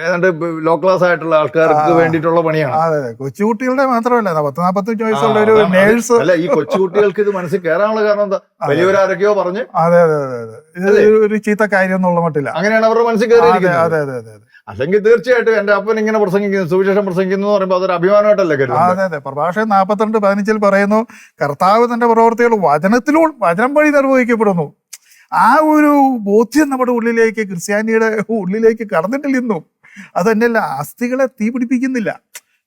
ഏതാണ്ട് ലോ ക്ലാസ് ആയിട്ടുള്ള ആൾക്കാർക്ക്. വേണ്ടിയിട്ടുള്ള പണിയാണ്. അതെ അതെ. കൊച്ചുകുട്ടികളുടെ മാത്രമല്ല പത്ത് നാപ്പത്തഞ്ച് ആ, വയസ്സുള്ള ഒരു നേഴ്സ് അല്ല ഈ കൊച്ചുകുട്ടികൾക്ക് ഇത് മനസ്സിൽ കയറാനുള്ള കാരണം എന്താ? വലിയവരാരൊക്കെയോ പറഞ്ഞ്? അതെ അതെ അതെ അതെ. ഇത് ഒരു- ചീത്ത കാര്യം എന്നുള്ള മട്ടില്ല. അങ്ങനെയാണ് അവരുടെ മനസ്സിൽ കയറി അതെ അതെ അതെ അല്ലെങ്കിൽ തീർച്ചയായിട്ടും എന്റെ അപ്പൻ ഇങ്ങനെ പ്രസംഗിക്കുന്നു സുവിശേഷം പ്രസംഗിക്കുന്നു എന്ന് പറയുമ്പോൾ അതൊരു അഭിമാനമായിട്ടല്ലേ കരുതുന്നത്? അതെ അതെ. പ്രഭാഷകൻ നാൽപ്പത്തിരണ്ട് പതിനഞ്ചിൽ പറയുന്നു കർത്താവ് തന്റെ പ്രവർത്തികൾ വചനത്തിലൂടെ വചനം വഴി നിർവഹിക്കപ്പെടുന്നു. ആ ഒരു ബോധ്യം നമ്മുടെ ഉള്ളിലേക്ക് ക്രിസ്ത്യാനിയുടെ ഉള്ളിലേക്ക് കടന്നിട്ടില്ല ഇന്നും അതന്നെയല്ല അസ്ഥികളെ തീ പിടിപ്പിക്കുന്നില്ല.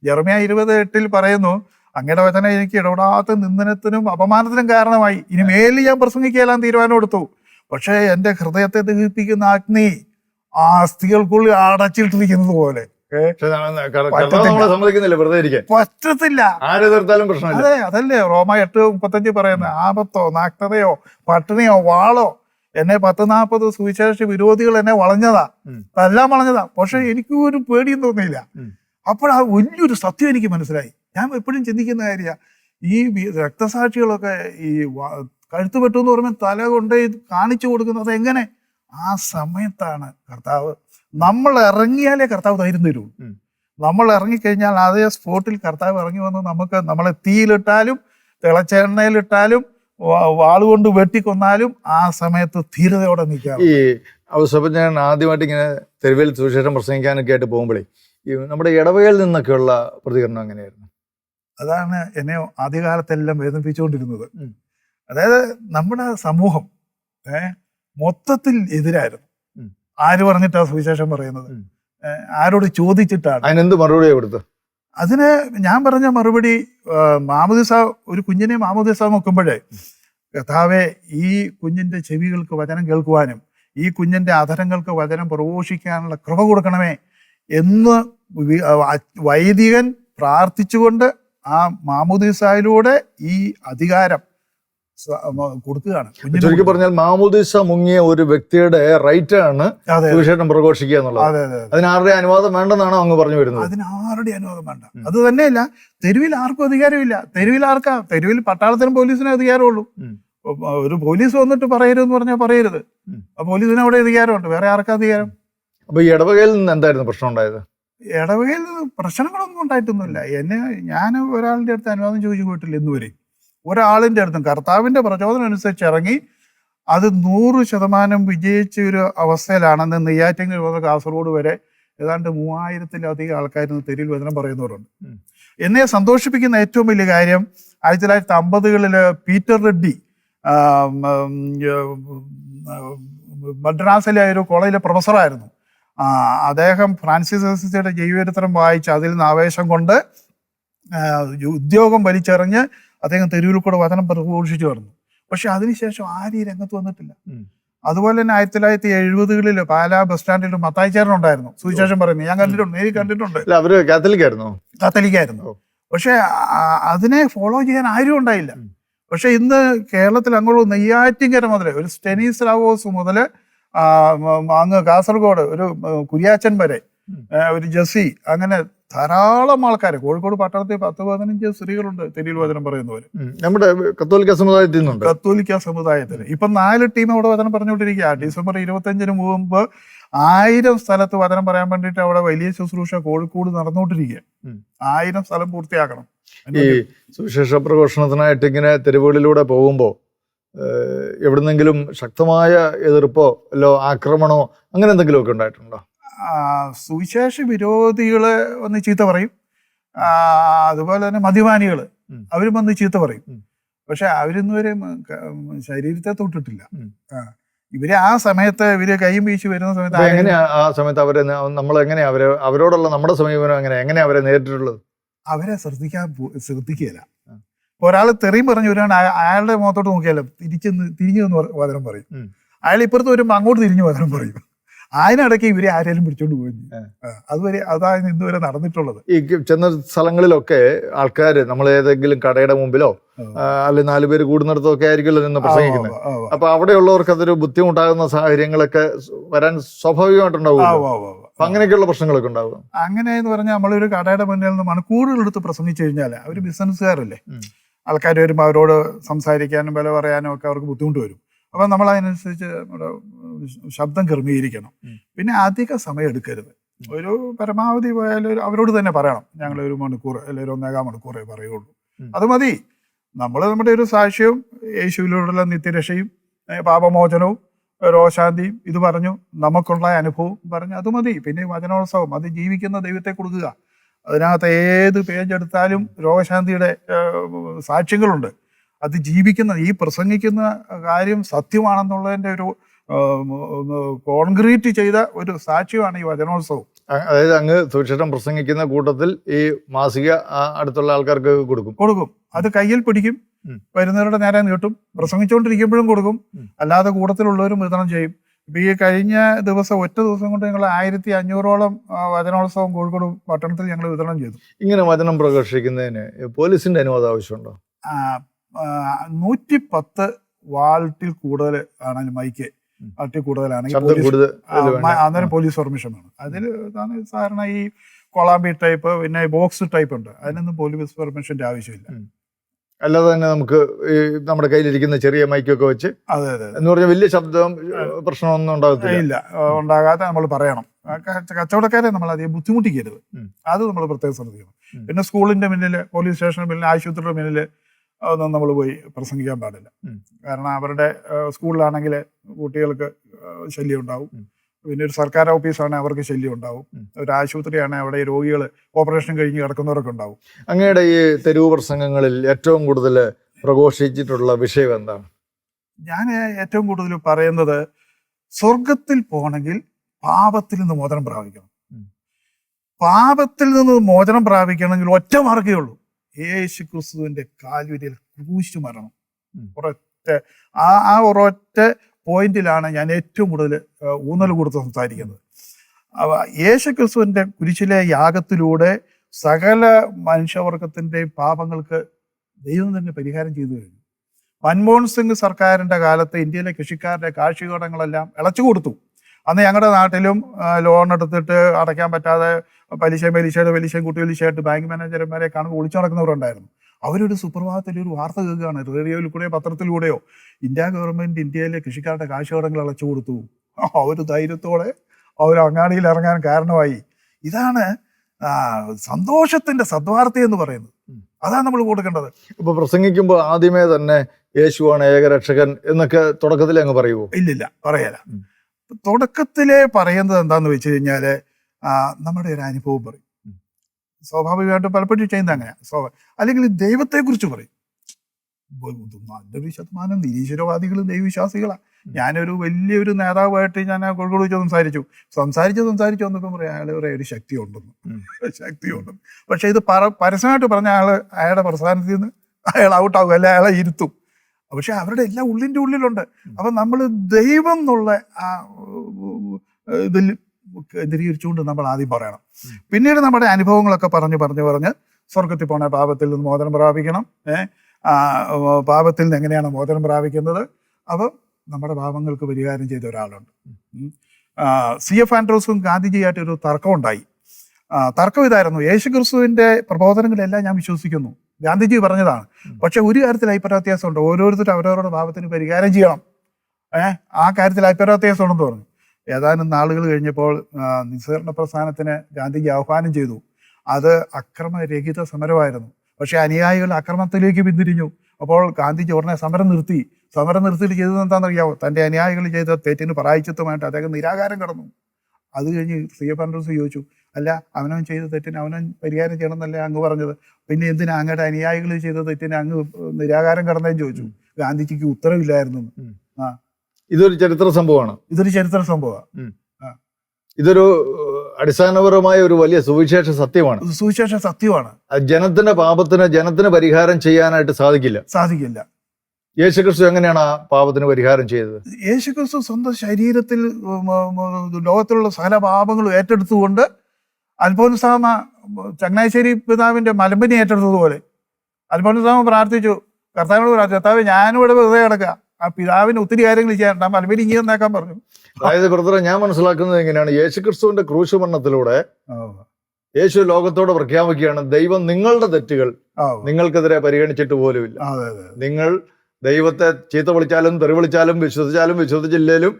ജർമ്മിയ ഇരുപത് എട്ടിൽ പറയുന്നു അങ്ങയുടെ വചന എനിക്ക് ഇടപെടാത്ത നിന്ദനത്തിനും അപമാനത്തിനും കാരണമായി. ഇനി മേലിൽ ഞാൻ പ്രസംഗിക്കാൻ തീരുമാനം എടുത്തു പക്ഷേ എന്റെ ഹൃദയത്തെ ദഹിപ്പിക്കുന്ന അഗ്നി ആ അസ്ഥികൾക്കുള്ളിൽ അടച്ചിട്ടിരിക്കുന്നത് പോലെ. പറ്റത്തില്ല. അതെ അതല്ലേ. റോമ എട്ട് മുപ്പത്തഞ്ച് പറയുന്നത് ആപത്തോ നാക്തതയോ പട്ടിണിയോ വാളോ എന്നെ പത്ത് നാൽപ്പത് സുവിശേഷ വിരോധികൾ എന്നെ വളഞ്ഞതാ. അതെല്ലാം വളഞ്ഞതാ. പക്ഷെ എനിക്ക് ഒരു പേടിയും തോന്നിയില്ല. അപ്പോഴാ അപ്പോൾ ആ വലിയൊരു സത്യം എനിക്ക് മനസ്സിലായി. ഞാൻ എപ്പോഴും ചിന്തിക്കുന്ന കാര്യ ഈ രക്തസാക്ഷികളൊക്കെ ഈ കഴുത്ത് വെട്ടു എന്ന് പറയുമ്പോൾ തല കൊണ്ട് കാണിച്ചു കൊടുക്കുന്നത് എങ്ങനെ ആ സമയത്താണ് കർത്താവ് നമ്മൾ ഇറങ്ങിയാലേ കർത്താവ് തരൂ. ഉം. നമ്മൾ ഇറങ്ങിക്കഴിഞ്ഞാൽ അതേ സ്പോട്ടിൽ കർത്താവ് ഇറങ്ങി വന്ന് നമുക്ക് നമ്മളെ തീയിലിട്ടാലും തിളച്ചെണ്ണയിലിട്ടാലും വാളുകൊണ്ട് വെട്ടിക്കൊന്നാലും ആ സമയത്ത് ധീരതയോടെ നിൽക്കാം ഈ അവസരം ഞാൻ ആദ്യമായിട്ട് ഇങ്ങനെ തെരുവിൽ സുവിശേഷം പ്രസംഗിക്കാനൊക്കെ ആയിട്ട് പോകുമ്പോഴേ ഈ നമ്മുടെ ഇടവകയിൽ നിന്നൊക്കെയുള്ള പ്രതികരണം എങ്ങനെയായിരുന്നു? അതാണ് എന്നെ ആദ്യകാലത്തെല്ലാം വേദനിപ്പിച്ചുകൊണ്ടിരുന്നത്. അതായത് നമ്മുടെ സമൂഹം മൊത്തത്തിൽ എതിരായിരുന്നു. ആര് പറഞ്ഞിട്ടാ സുവിശേഷം പറയുന്നത്? ആരോട് ചോദിച്ചിട്ടാണ്. അതിനെന്ത് മറുപടിയാണ് കൊടുത്തു അതിന് ഞാൻ പറഞ്ഞ മറുപടി മാമുദിസ ഒരു കുഞ്ഞിനെ മാമുദിസ നോക്കുമ്പോഴേ കഥാവെ ഈ കുഞ്ഞിന്റെ ചെവികൾക്ക് വചനം കേൾക്കുവാനും ഈ കുഞ്ഞിന്റെ അധരങ്ങൾക്ക് വചനം പ്രഘോഷിക്കാനുള്ള കൃപ കൊടുക്കണമേ എന്ന് വൈദികൻ പ്രാർത്ഥിച്ചുകൊണ്ട് ആ മാമുദിസായിലൂടെ ഈ അധികാരം കൊടുക്കുകയാണ്. ചുരുക്കി പറഞ്ഞാൽ മാമുദീസ മുങ്ങിയ ഒരു വ്യക്തിയുടെ റൈറ്റ് ആണ് സുവിശേഷം പ്രഘോഷിക്കുക എന്നുള്ളത്. അതെ അതെ അതിന് ആരുടെ അനുവാദം വേണ്ടെന്നാണോ അങ്ങ് പറഞ്ഞു വരുന്നത്? അതിന് ആരുടെ അനുവാദം വേണ്ട. അത് തന്നെയല്ല തെരുവിൽ ആർക്കും അധികാരമില്ല. തെരുവിൽ ആർക്കാ? തെരുവിൽ പട്ടാളത്തിനും പോലീസിനും അധികാരമുള്ളൂ. ഒരു പോലീസ് വന്നിട്ട് പറയരുതെന്ന് പറഞ്ഞാൽ പറയരുത്. ആ പോലീസിന് അവിടെ അധികാരമുണ്ട്. വേറെ ആർക്കാ അധികാരം? അപ്പൊ ഈ ഇടവകയിൽ നിന്ന് എന്തായിരുന്നു പ്രശ്നം ഉണ്ടായത്? ഇടവകയിൽ പ്രശ്നങ്ങളൊന്നും ഉണ്ടായിട്ടൊന്നുമില്ല. എന്നെ ഞാൻ ഒരാളുടെ അടുത്ത് അനുവാദം ചോദിച്ചു പോയിട്ടില്ല ഇന്നുവരെ. ഒരാളിന്റെ അടുത്തും കർത്താവിന്റെ പ്രചോദനം അനുസരിച്ച് ഇറങ്ങി അത് നൂറ് ശതമാനം വിജയിച്ച ഒരു അവസ്ഥയിലാണെന്ന് നെയ്യാറ്റങ്ങൾ മുതൽ കാസർഗോഡ് വരെ ഏതാണ്ട് മൂവായിരത്തിലധികം ആൾക്കാർ തെരുവിൽ വചനം പറയുന്നവരുണ്ട്. എന്നെ സന്തോഷിപ്പിക്കുന്ന ഏറ്റവും വലിയ കാര്യം ആയിരത്തി തൊള്ളായിരത്തി അമ്പതുകളിൽ പീറ്റർ റെഡ്ഡി മദ്രാസിലെ ഒരു കോളേജിലെ പ്രൊഫസറായിരുന്നു അദ്ദേഹം ഫ്രാൻസിസ് അസിസ്റ്റയുടെ ജൈവചരിത്രം വായിച്ച് അതിൽ നിന്ന് ആവേശം കൊണ്ട് ഉദ്യോഗം വലിച്ചെറിഞ്ഞ് അദ്ദേഹം തെരുവിൽ കൂടെ വചനം പ്രഘോഷിച്ചു വരുന്നു. പക്ഷെ അതിനുശേഷം ആരും ഈ രംഗത്ത് വന്നിട്ടില്ല. അതുപോലെ തന്നെ ആയിരത്തി തൊള്ളായിരത്തി എഴുപതുകളിൽ പാലാ ബസ് സ്റ്റാൻഡിൽ മത്തായിച്ചേരൻ ഉണ്ടായിരുന്നു. സുവിശേഷം പറയുന്നത്. ഞാൻ കണ്ടിട്ടുണ്ട് നേരി കണ്ടിട്ടുണ്ട്. അവർ കാത്തലിക്കായിരുന്നു? കാത്തലിക്കായിരുന്നു. പക്ഷെ അതിനെ ഫോളോ ചെയ്യാൻ ആരും ഉണ്ടായില്ല. പക്ഷെ ഇന്ന് കേരളത്തിൽ അങ്ങോട്ട് നെയ്യാറ്റിങ്കര മുതൽ ഒരു സ്റ്റെനീസ് റാവോസ് മുതൽ അങ്ങ് കാസർഗോഡ് ഒരു കുര്യാച്ചൻ വരെ ഒരു ജസി അങ്ങനെ ധാരാളം ആൾക്കാർ കോഴിക്കോട് പട്ടണത്തിൽ പത്ത് പതിനഞ്ച് സ്ത്രീകളുണ്ട് തെരുവിൽ വചനം പറയുന്നവര്. നമ്മുടെ കത്തോലിക്ക സമുദായത്തിൽ നിന്നുണ്ട്. കത്തോലിക്ക സമുദായത്തിൽ ഇപ്പൊ നാല് ടീം അവിടെ വചനം പറഞ്ഞുകൊണ്ടിരിക്കുക. ഡിസംബർ ഇരുപത്തഞ്ചിന് മുമ്പ് ആയിരം സ്ഥലത്ത് വചനം പറയാൻ വേണ്ടിട്ട് അവിടെ വലിയ ശുശ്രൂഷ കോഴിക്കോട് നടന്നുകൊണ്ടിരിക്കുക. ആയിരം സ്ഥലം പൂർത്തിയാക്കണം. ഈ സുവിശേഷ പ്രഘോഷണത്തിനായിട്ട് ഇങ്ങനെ തെരുവുകളിലൂടെ പോകുമ്പോൾ എവിടുന്നെങ്കിലും ശക്തമായ എതിർപ്പോ അല്ലോ ആക്രമണമോ അങ്ങനെ എന്തെങ്കിലുമൊക്കെ ഉണ്ടായിട്ടുണ്ടോ? സുവിശേഷ വിരോധികൾ വന്ന് ചീത്ത പറയും. അതുപോലെ തന്നെ മദ്യപാനികൾ അവരും വന്ന് ചീത്ത പറയും. പക്ഷെ അവരിന്ന് വരെ ശരീരത്തെ തൊട്ടിട്ടില്ല. ഇവർ ആ സമയത്ത് ഇവർ കൈയും വീശി വരുന്ന സമയത്ത് എങ്ങനെ ആ സമയത്ത് അവരെ നമ്മൾ എങ്ങനെയാ? അവരെ അവരോടുള്ള നമ്മുടെ സമീപനം എങ്ങനെ എങ്ങനെയാ അവരെ നേരിട്ടുള്ളത് അവരെ ശ്രദ്ധിക്കാൻ ശ്രദ്ധിക്കുകയില്ല. ഒരാൾ തെറിയും പറഞ്ഞു വരുവാണ് അയാളുടെ മുഖത്തോട്ട് നോക്കിയാലോ? തിരിച്ചെന്ന് തിരിഞ്ഞു വചനം പറയും. അയാൾ ഇപ്പുറത്ത് വരുമ്പോൾ അങ്ങോട്ട് തിരിഞ്ഞു വചനം പറയും. അതിനിടയ്ക്ക് ഇവരെ ആരെങ്കിലും പിടിച്ചോണ്ട് പോയി. അതുവരെ അതാണ് ഇന്നുവരെ നടന്നിട്ടുള്ളത്. ഈ ചെന്ന സ്ഥലങ്ങളിലൊക്കെ ആൾക്കാർ നമ്മൾ ഏതെങ്കിലും കടയുടെ മുമ്പിലോ അല്ലെ നാല് പേര് കൂടുന്നിടത്തൊക്കെ ആയിരിക്കുമല്ലോ നിന്ന് പ്രസംഗിക്കുന്നത്. അപ്പൊ അവിടെയുള്ളവർക്ക് അതൊരു ബുദ്ധിമുട്ടാകുന്ന സാഹചര്യങ്ങളൊക്കെ വരാൻ സ്വാഭാവികമായിട്ടുണ്ടാവും അപ്പൊ അങ്ങനെയൊക്കെയുള്ള പ്രശ്നങ്ങളൊക്കെ ഉണ്ടാവും അങ്ങനെ എന്ന് പറഞ്ഞാൽ നമ്മളൊരു കടയുടെ മുന്നിൽ നിന്ന് മണിക്കൂറുകൾ പ്രസംഗിച്ചു കഴിഞ്ഞാൽ അവർ ബിസിനസ്സുകാരല്ലേ. ആൾക്കാർ വരുമ്പോൾ അവരോട് സംസാരിക്കാനും വില പറയാനും ഒക്കെ അവർക്ക് ബുദ്ധിമുട്ട് വരും. അപ്പം നമ്മൾ അതിനനുസരിച്ച് നമ്മുടെ ശബ്ദം ക്രമീകരിക്കണം. പിന്നെ അധിക സമയം എടുക്കരുത്. ഒരു പരമാവധി പോയാൽ അവരോട് തന്നെ പറയണം. ഞങ്ങൾ ഒരു മണിക്കൂർ അല്ലെങ്കിൽ ഒരു ഒന്നേകാം മണിക്കൂറേ പറയുള്ളൂ. അത് മതി. നമ്മൾ നമ്മുടെ ഒരു സാക്ഷ്യവും യേശുവിലൂടെയുള്ള നിത്യരക്ഷയും പാപമോചനവും രോശാന്തിയും ഇത് പറഞ്ഞു. നമുക്കുള്ള അനുഭവം പറഞ്ഞു. അത് മതി. പിന്നെ വചനോത്സവം. അത് ജീവിക്കുന്ന ദൈവത്തെ കൊടുക്കുക. അതിനകത്ത് ഏത് പേജ് എടുത്താലും രോഗശാന്തിയുടെ സാക്ഷ്യങ്ങളുണ്ട്. അത് ജീവിക്കുന്ന ഈ പ്രസംഗിക്കുന്ന കാര്യം സത്യമാണെന്നുള്ളതിന്റെ ഒരു കോൺക്രീറ്റ് ചെയ്ത ഒരു സാക്ഷ്യമാണ് ഈ വചനോത്സവം. അതായത് അങ്ങ് സുവിശേഷം പ്രസംഗിക്കുന്ന കൂട്ടത്തിൽ ഈ മാസിക അടുത്തുള്ള ആൾക്കാർക്ക് കൊടുക്കും. കൊടുക്കും. അത് കയ്യിൽ പിടിക്കും. വരുന്നവരുടെ നേരെ നീട്ടും. പ്രസംഗിച്ചുകൊണ്ടിരിക്കുമ്പോഴും കൊടുക്കും. അല്ലാതെ കൂട്ടത്തിലുള്ളവരും വിതരണം ചെയ്യും. ഇപ്പൊ ഈ കഴിഞ്ഞ ദിവസം ഒറ്റ ദിവസം കൊണ്ട് ഞങ്ങൾ ആയിരത്തി അഞ്ഞൂറോളം വചനോത്സവം കോഴിക്കോട് പട്ടണത്തിൽ ഞങ്ങൾ വിതരണം ചെയ്തു. ഇങ്ങനെ വചനം പ്രകർഷിക്കുന്നതിന് പോലീസിന്റെ അനുവാദം ആവശ്യമുണ്ടോ? നൂറ്റി പത്ത് വാൾട്ടിൽ കൂടുതൽ ആണ് മൈക്ക്. വാൾട്ടിൽ കൂടുതലാണെങ്കിൽ. അന്നേരം പോലീസ് പെർമിഷൻ വേണം അതിൽ സാധാരണ ഈ കൊളാമ്പി ടൈപ്പ് പിന്നെ ബോക്സ് ടൈപ്പ് ഉണ്ട്. അതിനൊന്നും പോലീസ് പെർമിഷന്റെ ആവശ്യമില്ല. അല്ലാതെ തന്നെ നമുക്ക് ഈ നമ്മുടെ കയ്യിലിരിക്കുന്ന ചെറിയ മൈക്കൊക്കെ വെച്ച് അതെ അതെ എന്ന് പറഞ്ഞാൽ വലിയ ശബ്ദം പ്രശ്നമൊന്നും ഉണ്ടാകത്തില്ല. ഇല്ല. ഉണ്ടാകാതെ നമ്മൾ പറയണം. കച്ചവടക്കാരെ നമ്മൾ അധികം ബുദ്ധിമുട്ടിക്കരുത്. അത് നമ്മൾ പ്രത്യേകം ശ്രദ്ധിക്കണം. പിന്നെ സ്കൂളിന്റെ മുന്നിൽ പോലീസ് സ്റ്റേഷന് മുന്നിൽ ആശുപത്രിയുടെ മുന്നിൽ അതൊന്നും നമ്മൾ പോയി പ്രസംഗിക്കാൻ പാടില്ല. കാരണം അവരുടെ സ്കൂളിലാണെങ്കിൽ കുട്ടികൾക്ക് ശല്യം ഉണ്ടാവും പിന്നെ ഒരു സർക്കാർ ഓഫീസാണ് അവർക്ക് ശല്യം ഉണ്ടാവും ഒരു ആശുപത്രിയാണ് അവിടെ രോഗികൾ ഓപ്പറേഷൻ കഴിഞ്ഞ് കിടക്കുന്നവരൊക്കെ ഉണ്ടാവും. അങ്ങയുടെ ഈ തെരുവ് പ്രസംഗങ്ങളിൽ ഏറ്റവും കൂടുതൽ പ്രഘോഷിച്ചിട്ടുള്ള വിഷയം എന്താണ്? ഞാൻ ഏറ്റവും കൂടുതൽ പറയുന്നത് സ്വർഗത്തിൽ പോകണമെങ്കിൽ പാപത്തിൽ നിന്ന് മോചനം പ്രാപിക്കണം. പാപത്തിൽ നിന്ന് മോചനം പ്രാപിക്കണമെങ്കിൽ ഒറ്റ മാർഗേ ഉള്ളൂ. യേശു ക്രിസ്തുവിന്റെ കാൽവരിയിൽ ക്രൂശു മരണം. ഒരൊറ്റ ആ ആ ഒരൊറ്റ പോയിന്റിലാണ് ഞാൻ ഏറ്റവും കൂടുതൽ ഊന്നൽ കൊടുത്ത് സംസാരിക്കുന്നത്. യേശു ക്രിസ്തുവിന്റെ കുരിശിലെ യാഗത്തിലൂടെ സകല മനുഷ്യവർഗത്തിന്റെ പാപങ്ങൾക്ക് ദൈവം തന്നെ പരിഹാരം ചെയ്തു കഴിഞ്ഞു. മൻമോഹൻ സിംഗ് സർക്കാരിന്റെ കാലത്ത് ഇന്ത്യയിലെ കൃഷിക്കാരുടെ കാർഷികടങ്ങളെല്ലാം ഇളച്ചു കൊടുത്തു. അന്ന് ഞങ്ങളുടെ നാട്ടിലും ലോൺ എടുത്തിട്ട് അടയ്ക്കാൻ പറ്റാതെ പലിശ പലിശയുടെ പലിശയും കുട്ടി പലിശയായിട്ട് ബാങ്ക് മാനേജർമാരെ കാണുമ്പോൾ ഒളിച്ചു നടക്കുന്നവരുണ്ടായിരുന്നു. അവരൊരു സുപ്രഭാതത്തിൽ ഒരു വാർത്ത കേൾക്കുകയാണ്. റേഡിയോയിൽ കൂടെയോ പത്രത്തിലൂടെയോ ഇന്ത്യ ഗവൺമെന്റ് ഇന്ത്യയിലെ കൃഷിക്കാരുടെ കാശുകടങ്ങൾ അടച്ചു കൊടുത്തു. അവർ ധൈര്യത്തോടെ അവർ അങ്ങാടിയിൽ ഇറങ്ങാൻ കാരണമായി. ഇതാണ് സന്തോഷത്തിന്റെ സദ്വാർത്ഥ എന്ന് പറയുന്നത്. അതാണ് നമ്മൾ കൊടുക്കേണ്ടത്. ഇപ്പൊ പ്രസംഗിക്കുമ്പോൾ ആദ്യമേ തന്നെ യേശുവാണ് ഏകരക്ഷകൻ എന്നൊക്കെ തുടക്കത്തിൽ അങ്ങ് പറയുമോ ഇല്ലില്ല പറയല. തുടക്കത്തിലേ പറയുന്നത് എന്താന്ന് വെച്ച് കഴിഞ്ഞാൽ നമ്മുടെ ഒരു അനുഭവം പറയും. സ്വാഭാവികമായിട്ട് പലപ്പോഴും ചെയ്യുന്നത് അങ്ങനെ. സ്വാഭാവിക അല്ലെങ്കിൽ ദൈവത്തെക്കുറിച്ച് പറയും. നല്ലൊരു ശതമാനം നിരീശ്വരവാദികളും ദൈവവിശ്വാസികളാണ്. ഞാനൊരു വലിയൊരു നേതാവായിട്ട് ഞാൻ കോഴിക്കോട് വെച്ച് സംസാരിച്ചു. സംസാരിച്ച് സംസാരിച്ചു എന്നൊക്കെ പറയാം അയാൾ പറയാം ഒരു ശക്തി ഉണ്ടെന്ന്. ശക്തി ഉണ്ടെന്ന് പക്ഷെ ഇത് പറ പരസ്യമായിട്ട് പറഞ്ഞ അയാൾ അയാളുടെ പ്രസ്ഥാനത്തിൽ നിന്ന് അയാൾ ഔട്ടാകും അല്ലെ അയാളെ ഇരുത്തും. പക്ഷെ അവരുടെ എല്ലാം ഉള്ളിന്റെ ഉള്ളിലുണ്ട്. അപ്പം നമ്മൾ ദൈവം എന്നുള്ള ആ ഇതിൽ കേന്ദ്രീകരിച്ചുകൊണ്ട് നമ്മൾ ആദ്യം പറയണം. പിന്നീട് നമ്മുടെ അനുഭവങ്ങളൊക്കെ പറഞ്ഞ് പറഞ്ഞ് പറഞ്ഞ് സ്വർഗത്തിൽ പോണ പാപത്തിൽ നിന്ന് മോചനം പ്രാപിക്കണം. ഏഹ് പാപത്തിൽ നിന്ന് എങ്ങനെയാണ് മോചനം പ്രാപിക്കുന്നത്? അപ്പം നമ്മുടെ പാപങ്ങൾക്ക് പരിഹാരം ചെയ്ത ഒരാളുണ്ട്. സി എഫ് ആൻഡ്രോസും ഗാന്ധിജിയായിട്ടൊരു തർക്കം ഉണ്ടായി തർക്കം ഇതായിരുന്നു. യേശു ക്രിസ്തുവിന്റെ പ്രബോധനങ്ങളെല്ലാം ഞാൻ വിശ്വസിക്കുന്നു. ഗാന്ധിജി പറഞ്ഞതാണ്. പക്ഷെ ഒരു കാര്യത്തിൽ അഭിപ്രായ വ്യത്യാസമുണ്ട്. ഓരോരുത്തരും അവരവരുടെ പാപത്തിന് പരിഹാരം ചെയ്യണം. ഏഹ് ആ കാര്യത്തിൽ അഭിപ്രായ വ്യത്യാസം ഉണ്ടെന്ന് പറഞ്ഞു. ഏതാനും നാളുകൾ കഴിഞ്ഞപ്പോൾ നിസ്സഹരണ പ്രസ്ഥാനത്തിന് ഗാന്ധിജി ആഹ്വാനം ചെയ്തു. അത് അക്രമരഹിത സമരമായിരുന്നു. പക്ഷെ അനുയായികൾ അക്രമത്തിലേക്ക് പിന്തിരിഞ്ഞു. അപ്പോൾ ഗാന്ധിജി ഉടനെ സമരം നിർത്തി. സമരം നിർത്തിയിട്ട് ചെയ്തത് എന്താണെന്നറിയാമോ തന്റെ അനുയായികൾ ചെയ്ത തെറ്റിന് പ്രായച്ചത്വമായിട്ട് അദ്ദേഹം നിരാകാരം കടന്നു. അത് കഴിഞ്ഞ് സി ആൻഡ്രൂസ് ചോദിച്ചു അല്ല അവനവൻ ചെയ്ത തെറ്റിന് അവനവൻ പരിഹാരം ചെയ്യണം എന്നല്ലേ അങ്ങ് പറഞ്ഞത്? പിന്നെ എന്തിനാ അങ്ങയുടെ അനുയായികൾ ചെയ്ത തെറ്റിന് അങ്ങ് നിരാകാരം കടന്നേ ചോദിച്ചു. ഗാന്ധിജിക്ക് ഉത്തരവില്ലായിരുന്നു. ആ. ഇതൊരു ചരിത്ര സംഭവമാണ്. ഇതൊരു ചരിത്ര സംഭവമാണ്. ഇതൊരു അടിസ്ഥാനപരമായ ഒരു വലിയ സുവിശേഷ സത്യമാണ്. സുവിശേഷ സത്യമാണ്. ജനത്തിന്റെ പാപത്തിന് ജനത്തിന് പരിഹാരം ചെയ്യാനായിട്ട് സാധിക്കില്ല. സാധിക്കില്ല. യേശുക്രിസ്തു എങ്ങനെയാണ് ആ പാപത്തിന് പരിഹാരം ചെയ്തത്? യേശുക്രിസ്തു സ്വന്തം ശരീരത്തിൽ ലോകത്തിലുള്ള സകല പാപങ്ങളും ഏറ്റെടുത്തുകൊണ്ട് അൽഫോൻസാമ ചങ്ങനാശ്ശേരി പിതാവിന്റെ മലമ്പനി ഏറ്റെടുത്തതുപോലെ. അൽഫോൻസാമ പ്രാർത്ഥിച്ചു. കർത്താവിനോട് പ്രാർത്ഥിച്ചു. കർത്താവ് ഞാനും ഇവിടെ വെറുതെ കിടക്കുക ആ പിതാവിന് ഒത്തിരി കാര്യങ്ങൾ ചെയ്യാനുണ്ട് ആ മലമ്പനി ഇങ്ങനെ നേക്കാൻ പറഞ്ഞു. അതായത് ബ്രദറെ ഞാൻ മനസ്സിലാക്കുന്നത് എങ്ങനെയാണ്? യേശുക്രിസ്തുവിന്റെ ക്രൂശ് മരണത്തിലൂടെ യേശു ലോകത്തോട് പ്രഖ്യാപിക്കുകയാണ് ദൈവം നിങ്ങളുടെ തെറ്റുകൾ നിങ്ങൾക്കെതിരെ പരിഗണിച്ചിട്ട് പോലുമില്ല. നിങ്ങൾ ദൈവത്തെ ചീത്ത വിളിച്ചാലും തെറി വിളിച്ചാലും വിശ്വസിച്ചാലും വിശ്വസിച്ചില്ലേലും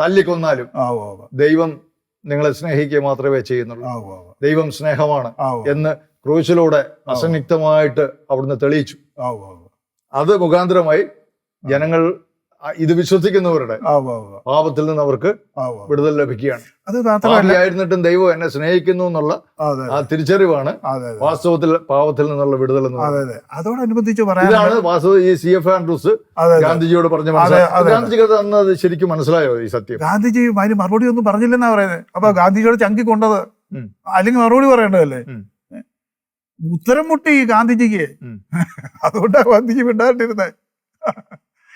തല്ലിക്കൊന്നാലും. ദൈവം നിങ്ങളെ സ്നേഹിക്കുക മാത്രമേ ചെയ്യുന്നുള്ളൂ. ദൈവം സ്നേഹമാണ് എന്ന് ക്രൂശിലൂടെ അസന്നിഗ്ധമായിട്ട് അവിടുന്ന് തെളിയിച്ചു. അത് മുഖാന്തരമായി ജനങ്ങൾ ഇത് വിശ്വസിക്കുന്നവരുടെ. പാപത്തിൽ നിന്ന് അവർക്ക്. വിടുതൽ ലഭിക്കുകയാണ്. അത് പാപിയായിരുന്നിട്ടും ദൈവം എന്നെ സ്നേഹിക്കുന്നു എന്നുള്ള ആ, തിരിച്ചറിവാണ് വാസ്തവത്തിൽ പാപത്തിൽ നിന്നുള്ള വിടുതൽ എന്ന്. അതോടനുബന്ധിച്ച് ഇതാണ് വാസ്തവ ഈ സി എഫ് ആൻഡ്രൂസ്. ഗാന്ധിജിയോട് പറഞ്ഞ ഗാന്ധിജിക്ക് അന്ന് അത് ശരിക്കും മനസ്സിലായോ ഈ സത്യം? ഗാന്ധിജി അതിന് മറുപടി ഒന്നും പറഞ്ഞില്ലെന്നാ പറയുന്നത് അപ്പൊ ഗാന്ധിജിയോട് ചങ്കി കൊണ്ടത്. അല്ലെങ്കിൽ മറുപടി പറയേണ്ടതല്ലേ? ഉത്തരം മുട്ടി ഗാന്ധിജിക്ക്. അതുകൊണ്ടാണ് അതുകൊണ്ടാ ഗാന്ധിജി മിണ്ടാണ്ടിരുന്നത്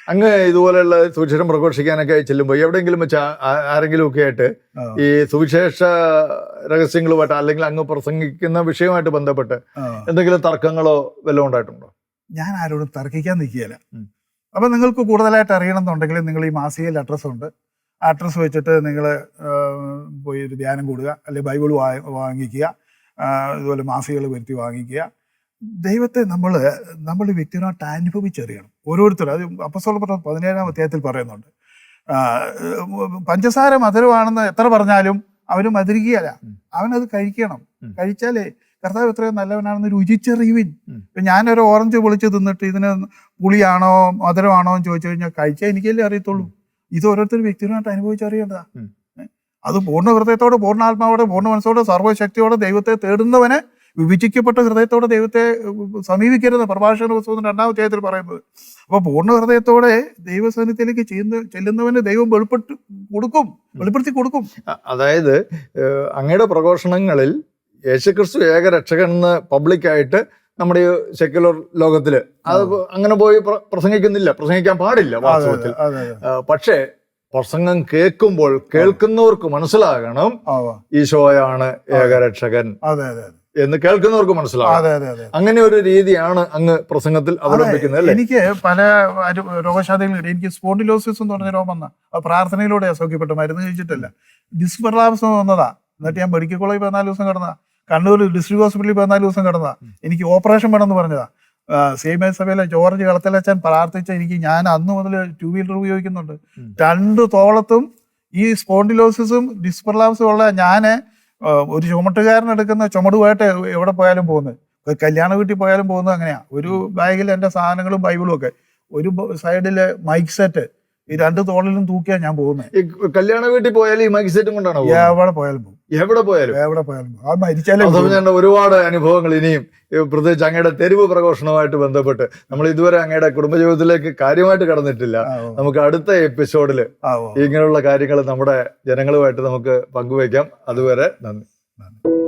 അങ്ങ് ഇതുപോലെയുള്ള സുവിശേഷം പ്രഘോഷിക്കാനൊക്കെ ചെല്ലുമ്പോൾ എവിടെയെങ്കിലും വെച്ച് ആരെങ്കിലും ഒക്കെ ആയിട്ട്. ഈ സുവിശേഷ രഹസ്യങ്ങളുമായിട്ട് അല്ലെങ്കിൽ അങ്ങ് പ്രസംഗിക്കുന്ന വിഷയമായിട്ട് ബന്ധപ്പെട്ട് എന്തെങ്കിലും തർക്കങ്ങളോ വല്ലതും ഉണ്ടായിട്ടുണ്ടോ? ഞാൻ ആരോടും തർക്കിക്കാൻ നിൽക്കുകയില്ല. അപ്പം നിങ്ങൾക്ക് കൂടുതലായിട്ട് അറിയണം എന്നുണ്ടെങ്കിൽ നിങ്ങൾ ഈ മാസികയിൽ അഡ്രസ്സ് ഉണ്ട്. അഡ്രസ്സ് വെച്ചിട്ട് നിങ്ങൾ പോയി ഒരു ധ്യാനം കൂടുക അല്ലെങ്കിൽ ബൈബിൾ വാങ്ങിക്കുക. ഇതുപോലെ മാസികകൾ വരുത്തി വാങ്ങിക്കുക. ദൈവത്തെ നമ്മൾ നമ്മൾ വ്യക്തിപരമായിട്ട് അനുഭവിച്ചറിയണം. ഓരോരുത്തരും അത് അപ്പസ്വല പതിനേഴാം അധ്യായത്തിൽ പറയുന്നുണ്ട്. പഞ്ചസാര മധുരമാണെന്ന് എത്ര പറഞ്ഞാലും അവന് മധുരിക്കുകയല്ല. അവനത് കഴിക്കണം. കഴിച്ചാലേ കർത്താവ് എത്രയോ നല്ലവനാണെന്ന് രുചിച്ചറിയുവിൻ ഞാനൊരു ഓറഞ്ച് പൊളിച്ച് തിന്നിട്ട് ഇതിന് പുളിയാണോ മധുരമാണോ എന്ന് ചോദിച്ചു കഴിഞ്ഞാൽ കഴിച്ചാൽ എനിക്കല്ലേ അറിയത്തുള്ളൂ. ഇത് ഓരോരുത്തർ വ്യക്തിപരമായിട്ട് അനുഭവിച്ചറിയേണ്ടതാ? അത് പൂർണ ഹൃദയത്തോടെ പൂർണ ആത്മാവോടെ പൂർണ മനസ്സോടെ സർവശക്തിയോടെ ദൈവത്തെ തേടുന്നവന് വിഭജിക്കപ്പെട്ട ഹൃദയത്തോടെ ദൈവത്തെ സമീപിക്കരുത്. പ്രഭാഷണ പുസ്തകം രണ്ടാം അധ്യായത്തിൽ പറയുന്നത്. അപ്പൊ പൂർണ ഹൃദയത്തോടെ ദൈവസന്നിധിയിലേക്ക് ചെയ്യുന്ന ചെല്ലുന്നവന് ദൈവം വെളിപ്പെട്ട് കൊടുക്കും. വെളിപ്പെടുത്തി കൊടുക്കും. അതായത് അങ്ങയുടെ പ്രഘോഷണങ്ങളിൽ യേശുക്രിസ്തു ഏക രക്ഷകൻ എന്ന് പബ്ലിക്കായിട്ട് നമ്മുടെ ഈ സെക്യുലർ ലോകത്തിൽ അത് അങ്ങനെ പോയി പ്രസംഗിക്കുന്നില്ല. പ്രസംഗിക്കാൻ പാടില്ല വാസ്തവത്തിൽ. പക്ഷേ പ്രസംഗം കേൾക്കുമ്പോൾ കേൾക്കുന്നവർക്ക് മനസ്സിലാകണം ഈശോയാണ് ഏകരക്ഷകൻ. അതെ അതെ. എന്ന് കേൾക്കുന്നവർക്ക് മനസ്സിലാവും. അതെ അതെ അതെ. അങ്ങനെ ഒരു രീതിയാണ് അങ്ങ് പ്രസംഗത്തിൽ അവലംബിക്കുന്നത് എനിക്ക് പല രോഗശാഖകളിലും എനിക്ക് സ്പോണ്ടിലോസിസ് എന്ന് പറഞ്ഞ രോഗം വന്ന. പ്രാർത്ഥനയിലൂടെ അസൗഖ്യപ്പെട്ടു മരുന്ന് കഴിച്ചിട്ടില്ല. ഡിസ്പെർലാപ്സം വന്നതാ. എന്നിട്ട് ഞാൻ മെഡിക്കൽ കോളേജിൽ പതിനാല് ദിവസം കിടന്നതാ. കണ്ണൂർ ഡിസ്ട്രിക്ട് ഹോസ്പിറ്റലിൽ പതിനാല് ദിവസം കിടന്നതാ. എനിക്ക് ഓപ്പറേഷൻ വേണമെന്ന് പറഞ്ഞതാ. സേമ സഭയിലെ ജോർജ് കളത്തലച്ചൻ പ്രാർത്ഥിച്ച എനിക്ക് ഞാൻ അന്ന് മുതൽ ടൂ വീലർ ഉപയോഗിക്കുന്നുണ്ട്. രണ്ട് തോളത്തും ഈ സ്പോണ്ടിലോസിസും ഡിസ്പെർലാപ്സും ഉള്ള ഞാൻ ആ, ഒരു ചുമട്ടുകാരൻ എടുക്കുന്ന ചുമടുമായിട്ട് എവിടെ പോയാലും പോകുന്നത് കല്യാണ വീട്ടിൽ പോയാലും പോകുന്നത് അങ്ങനെയാ. ഒരു ബാഗിൽ എന്റെ സാധനങ്ങളും ബൈബിളും ഒക്കെ. ഒരു സൈഡിൽ മൈക്ക് സെറ്റ് ഈ രണ്ട് തോളിലും തൂക്കിയാ ഞാൻ പോകുന്നത്. കല്യാണ വീട്ടിൽ പോയാലും ഈ മൈക്ക് സെറ്റും കൊണ്ടാണ്. എവിടെ പോയാലും പോകും. എവിടെ പോയാലും? എവിടെ പോയാലും ആ മരിച്ചാലേ ഒരുപാട് അനുഭവങ്ങൾ ഇനിയും പ്രത്യേകിച്ച് അങ്ങയുടെ തെരുവ് പ്രഘോഷണവുമായിട്ട് ബന്ധപ്പെട്ട് നമ്മൾ ഇതുവരെ അങ്ങയുടെ കുടുംബജീവിതത്തിലേക്ക് കാര്യമായിട്ട് കടന്നിട്ടില്ല. നമുക്ക് അടുത്ത എപ്പിസോഡിൽ ഇങ്ങനെയുള്ള കാര്യങ്ങൾ നമ്മുടെ ജനങ്ങളുമായിട്ട് നമുക്ക് പങ്കുവയ്ക്കാം. അതുവരെ നന്ദി. നന്ദി.